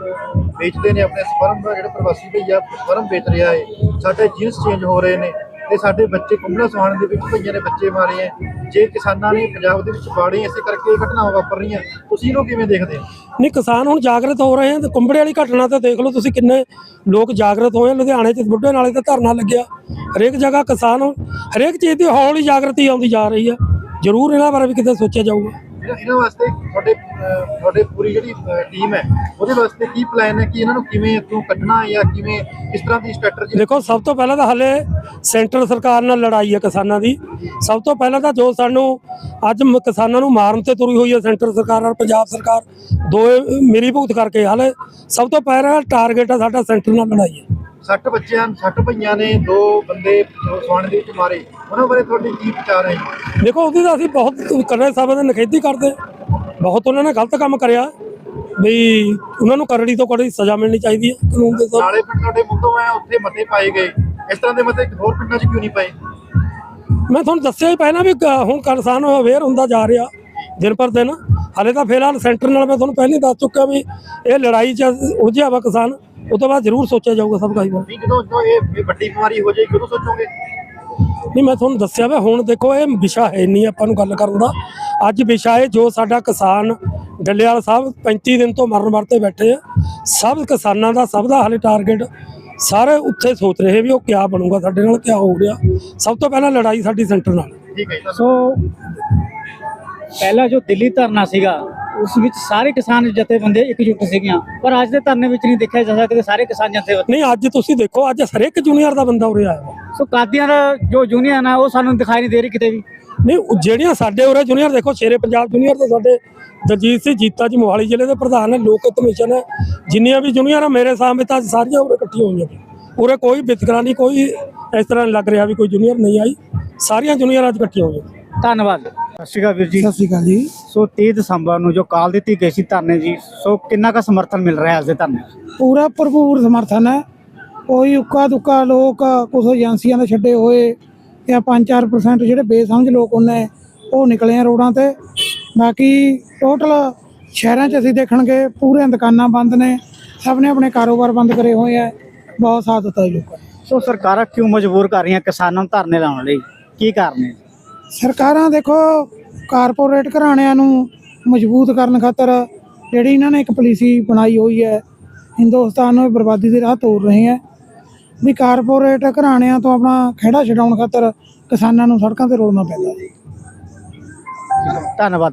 ਵੇਚਦੇ ਨੇ ਆਪਣੇ ਸਪਰਮ ਦਾ ਜਿਹੜੇ ਪ੍ਰਵਾਸੀ ਭਈਆ ਸਪਰਮ ਵੇਚ ਰਿਹਾ ਹੈ ਸਾਡੇ ਜੀਨਸ ਚੇਂਜ ਹੋ ਰਹੇ ਨੇ। ਤੇ ਸਾਡੇ ਬੱਚੇ ਕੁੰਬੜਾ ਸੁਹਾਣ ਦੇ ਵਿੱਚ ਭਈਆਂ ਨੇ ਬੱਚੇ ਮਾਰੇ ਹੈ ਜੇ ਕਿਸਾਨਾਂ ਨੇ ਪੰਜਾਬ ਦੇ ਵਿੱਚ ਬਾੜੇ ਇਸੇ ਕਰਕੇ ਇਹ ਘਟਨਾਵਾਂ ਵਾਪਰ ਰਹੀਆਂ ਤੁਸੀਂ ਇਹਨੂੰ ਕਿਵੇਂ ਦੇਖਦੇ ਹੋ? ਨਹੀਂ, ਕਿਸਾਨ ਹੁਣ ਜਾਗਰਤ ਹੋ ਰਹੇ ਆ ਤੇ ਕੁੰਬੜੇ ਵਾਲੀ ਘਟਨਾ ਤਾਂ ਦੇਖ ਲਓ ਤੁਸੀਂ ਕਿੰਨੇ ਲੋਕ ਜਾਗਰਤ ਹੋਏ ਲੁਧਿਆਣੇ 'ਚ ਬੁੱਢੇ ਨਾਲੇ ਤੇ ਧਰਨਾ ਲੱਗਿਆ। ਹਰੇਕ ਜਗ੍ਹਾ ਕਿਸਾਨ, ਹਰੇਕ ਚੀਜ਼ ਦੀ ਹੌਲੀ ਜਾਗਰਤੀ ਆਉਂਦੀ ਜਾ ਰਹੀ ਆ। ਜ਼ਰੂਰ ਇਹਨਾਂ ਬਾਰੇ ਵੀ ਕਿਤੇ ਸੋਚਿਆ ਜਾਊਗਾ। ਇਹਨਾਂ ਇਹਨਾਂ ਵਾਸਤੇ ਤੁਹਾਡੇ ਤੁਹਾਡੇ ਪੂਰੀ ਜਿਹੜੀ ਟੀਮ ਹੈ, ਉਹਦੇ ਵਾਸਤੇ ਕੀ ਪਲਾਨ ਹੈ? ਕਿ ਇਹਨਾਂ ਨੂੰ ਕਿਵੇਂ ਇੱਥੋਂ ਕੱਢਣਾ ਹੈ ਜਾਂ ਕਿਵੇਂ ਕਿਸ ਤਰ੍ਹਾਂ ਦੀ ਸਟ੍ਰੈਟਜੀ ਦੇਖੋ, ਸਭ ਤੋਂ ਪਹਿਲਾਂ ਤਾਂ ਹਲੇ ਸੈਂਟਰ ਸਰਕਾਰ ਨਾਲ ਲੜਾਈ ਹੈ ਕਿਸਾਨਾਂ ਦੀ। ਸਭ ਤੋਂ ਪਹਿਲਾਂ ਤਾਂ ਜੋ ਸਾਨੂੰ ਅੱਜ ਕਿਸਾਨਾਂ ਨੂੰ ਮਾਰਨ ਤੇ ਤੁਰੀ ਹੋਈ ਹੈ ਸੈਂਟਰ ਸਰਕਾਰ ਔਰ ਪੰਜਾਬ ਸਰਕਾਰ, ਦੋਏ ਮਿਲੀ ਭੁਗਤ ਕਰਕੇ ਹਲੇ ਸਭ ਤੋਂ ਪਹਿਲਾਂ ਟਾਰਗੇਟ ਹੈ ਸਾਡਾ ਸੈਂਟਰ ਨਾਲ ਲੜਾਈ ਹੈ। 60 ਬੱਚਿਆਂ 60 ਭਈਆਂ ਨੇ ਦੋ ਬੰਦੇ ਸਵਾਣ ਦੇ ਵਿੱਚ ਮਾਰੇ। ਉਹਨਾਂ ਬਾਰੇ ਤੁਹਾਡੇ ਕੀ ਵਿਚਾਰ ਹੈ? ਦੇਖੋ ਉਹਦੀ ਤਾਂ ਅਸੀਂ ਬਹੁਤ ਕਰਨੇ ਸਾਹਿਬਾਂ ਦੇ ਨਖੇਦੀ ਕਰਦੇ। ਬਹੁਤ ਉਹਨਾਂ ਨੇ ਗਲਤ ਕੰਮ ਕਰਿਆ। ਵੀ ਉਹਨਾਂ ਨੂੰ ਕਰੜੀ ਤੋਂ ਕਰੜੀ ਸਜ਼ਾ ਮਿਲਣੀ ਚਾਹੀਦੀ ਹੈ। ਕਾਨੂੰਨ ਦੇ ਨਾਲੇ ਪਿੰਡ ਤੁਹਾਡੇ ਮੁੱਦੋਂ ਹੈ ਉੱਥੇ ਮਤੇ ਪਾਏ ਗਏ। ਇਸ ਤਰ੍ਹਾਂ ਦੇ ਮਤੇ ਹੋਰ ਪਿੰਡਾਂ 'ਚ ਕਿਉਂ ਨਹੀਂ ਪਏ? ਮੈਂ ਤੁਹਾਨੂੰ ਦੱਸਿਆ ਹੀ ਪਹਿਲਾਂ ਵੀ ਹੁਣ ਕਿਸਾਨ ਅਵੇਅਰ ਹੁੰਦਾ ਜਾ ਰਿਹਾ ਦਿਨ ਪਰ ਦਿਨ। ਹਾਲੇ ਤਾਂ ਫਿਲਹਾਲ ਸੈਂਟਰ ਨਾਲ ਮੈਂ ਤੁਹਾਨੂੰ ਪਹਿਲਾਂ ਹੀ ਦੱਸ ਚੁੱਕਾ ਵੀ ਇਹ ਲੜਾਈ 'ਚ ਉਲਝਿਆ ਵਾ ਕਿਸਾਨ। ਉਹ ਤੋਂ ਬਾਅਦ ਜ਼ਰੂਰ ਸੋਚਿਆ ਜਾਊਗਾ ਸਭ ਕੁਝ। ਨਹੀਂ ਜਦੋਂ ਜਦੋਂ ਇਹ ਇਹ ਵੱਡੀ ਬਿਮਾਰੀ ਹੋ ਜਾਏਗੀ ਉਦੋਂ ਸੋਚੋਗੇ? ਨਹੀਂ ਮੈਂ ਤੁਹਾਨੂੰ ਦੱਸਿਆ ਵਾ ਹੁਣ ਦੇਖੋ ਇਹ ਵਿਸ਼ਾ ਹੈ ਨਹੀਂ ਆਪਾਂ ਨੂੰ ਗੱਲ ਕਰਨ ਦਾ। ਅੱਜ ਵਿਸ਼ਾ ਹੈ ਜੋ ਸਾਡਾ ਕਿਸਾਨ ਡੱਲੇਵਾਲ ਸਾਹਿਬ 35 ਦਿਨ ਤੋਂ ਮਰਨ ਵਰਤੇ ਬੈਠੇ ਆ। ਸਭ ਕਿਸਾਨਾਂ ਦਾ ਸਭ ਦਾ ਹਾਲੇ ਟਾਰਗੇਟ ਸਾਰੇ ਉੱਥੇ ਸੋਚ ਰਹੇ ਵੀ ਉਹ ਕਿਆ ਬਣੂਗਾ ਸਾਡੇ ਨਾਲ ਕਿਆ ਹੋ ਰਿਹਾ ਸਭ ਤੋਂ ਪਹਿਲਾਂ ਲੜਾਈ ਸਾਡੀ ਸੈਂਟਰ ਨਾਲ। ਠੀਕ ਹੈ ਜੀ ਸੋ ਪਹਿਲਾ ਜੋ ਦਿੱਲੀ ਧਰਨਾ ਸੀਗਾ ਉਸ ਵਿੱਚ ਸਾਰੇ ਕਿਸਾਨ ਜਥੇਬੰਦੀਆਂ ਇਕਜੁੱਟ ਸੀਗੀਆਂ। ਪਰ ਅੱਜ ਦੇ ਧਰਨੇ ਵਿੱਚ ਨਹੀਂ ਦੇਖਿਆ ਜਾ ਸਕਦਾ ਕਿ ਸਾਰੇ ਕਿਸਾਨ ਜਥੇਬੰਦੀ ਨਹੀਂ ਅੱਜ ਤੁਸੀਂ ਦੇਖੋ ਅੱਜ ਹਰੇਕ ਜੂਨੀਅਰ ਦਾ ਬੰਦਾ ਉਰੇ ਆਇਆ ਸੋ ਕਾਦੀਆਂ ਦਾ ਜੋ ਯੂਨੀਅਨ ਆ ਉਹ ਸਾਨੂੰ ਦਿਖਾਈ ਨਹੀਂ ਦੇ ਰਹੀ ਕਿਤੇ ਵੀ। ਨਹੀਂ ਜਿਹੜੀਆਂ ਸਾਡੇ ਉਰੇ ਜੂਨੀਅਰ ਦੇਖੋ ਸ਼ੇਰੇ ਪੰਜਾਬ ਜੂਨੀਅਰ ਤੇ ਸਾਡੇ ਦਲਜੀਤ ਸਿੰਘ ਜੀਤਾ ਜੀ ਮੋਹਾਲੀ ਜ਼ਿਲ੍ਹੇ ਦੇ ਪ੍ਰਧਾਨ ਨੇ ਲੋਕ ਕਮਿਸ਼ਨ ਹੈ ਜਿੰਨੀਆਂ ਵੀ ਜੂਨੀਅਰ ਆ ਮੇਰੇ ਸਾਹਮਣੇ ਤਾਂ ਸਾਰੀਆਂ ਉਰੇ ਇਕੱਠੀਆਂ ਹੋਈਆਂ ਉਰੇ ਕੋਈ ਵਿਤਕਰਾ ਨਹੀਂ ਕੋਈ ਇਸ ਤਰ੍ਹਾਂ ਲੱਗ ਰਿਹਾ ਵੀ ਕੋਈ ਜੂਨੀਅਰ ਨਹੀਂ ਆਈ। ਸਾਰੀਆਂ ਜੂਨੀਅਰ ਅੱਜ ਇਕੱਠੀਆਂ ਹੋਈਆਂ ਧੰਨਵਾਦ। ਸਤਿ ਸ਼੍ਰੀ ਅਕਾਲ ਵੀਰ ਜੀ। ਸਤਿ ਸ਼੍ਰੀ ਅਕਾਲ ਜੀ। ਸੋ 30 ਦਸੰਬਰ ਨੂੰ ਜੋ ਕਾਲ ਦਿੱਤੀ ਗਈ ਸੀ ਧਰਨੇ ਦੀ ਸੋ ਕਿੰਨਾ ਕੁ ਸਮਰਥਨ ਮਿਲ ਰਿਹਾ ਹੈ ਅੱਜ ਦੇ ਧਰਨੇ ਪੂਰਾ ਭਰਪੂਰ ਸਮਰਥਨ ਹੈ। ਕੋਈ ਉੱਕਾ ਦੁੱਕਾ ਲੋਕ ਕੁਝ ਏਜੰਸੀਆਂ ਦੇ ਛੱਡੇ ਹੋਏ ਜਾਂ 5-4% ਜਿਹੜੇ ਬੇਸਮਝ ਲੋਕ ਉਹਨੇ ਉਹ ਨਿਕਲੇ ਆ ਰੋਡਾਂ ਤੇ। ਬਾਕੀ ਟੋਟਲ ਸ਼ਹਿਰਾਂ 'ਚ ਅਸੀਂ ਦੇਖਣਗੇ ਪੂਰੇ ਦੁਕਾਨਾਂ ਬੰਦ ਨੇ। ਸਭ ਨੇ ਆਪਣੇ ਕਾਰੋਬਾਰ ਬੰਦ ਕਰੇ ਹੋਏ ਆ। ਬਹੁਤ ਸਾਥ ਦਿੱਤਾ ਜੀ ਲੋਕਾਂ ਨੇ। ਸੋ ਸਰਕਾਰਾਂ ਕਿਉਂ ਮਜਬੂਰ ਕਰ ਰਹੀਆਂ ਕਿਸਾਨਾਂ ਨੂੰ ਧਰਨੇ ਲਾਉਣ ਲਈ? ਕੀ ਕਾਰਨ ਹੈ? ਸਰਕਾਰਾਂ ਦੇਖੋ, ਕਾਰਪੋਰੇਟ ਘਰਾਣਿਆਂ ਨੂੰ ਮਜ਼ਬੂਤ ਕਰਨ ਖਾਤਰ ਜਿਹੜੀ ਇਹਨਾਂ ਨੇ ਇੱਕ ਪਾਲਿਸੀ ਬਣਾਈ ਹੋਈ ਹੈ, ਹਿੰਦੁਸਤਾਨ ਨੂੰ ਇਹ ਬਰਬਾਦੀ ਦੇ ਰਾਹ ਤੋਰ ਰਹੇ ਹੈ। ਵੀ ਕਾਰਪੋਰੇਟ ਘਰਾਣਿਆਂ ਤੋਂ ਆਪਣਾ ਖਹਿੜਾ ਛਡਾਉਣ ਖਾਤਰ ਕਿਸਾਨਾਂ ਨੂੰ ਸੜਕਾਂ ਤੇ ਰੋਲਣਾ ਪੈਂਦਾ ਹੈ ਧੰਨਵਾਦ।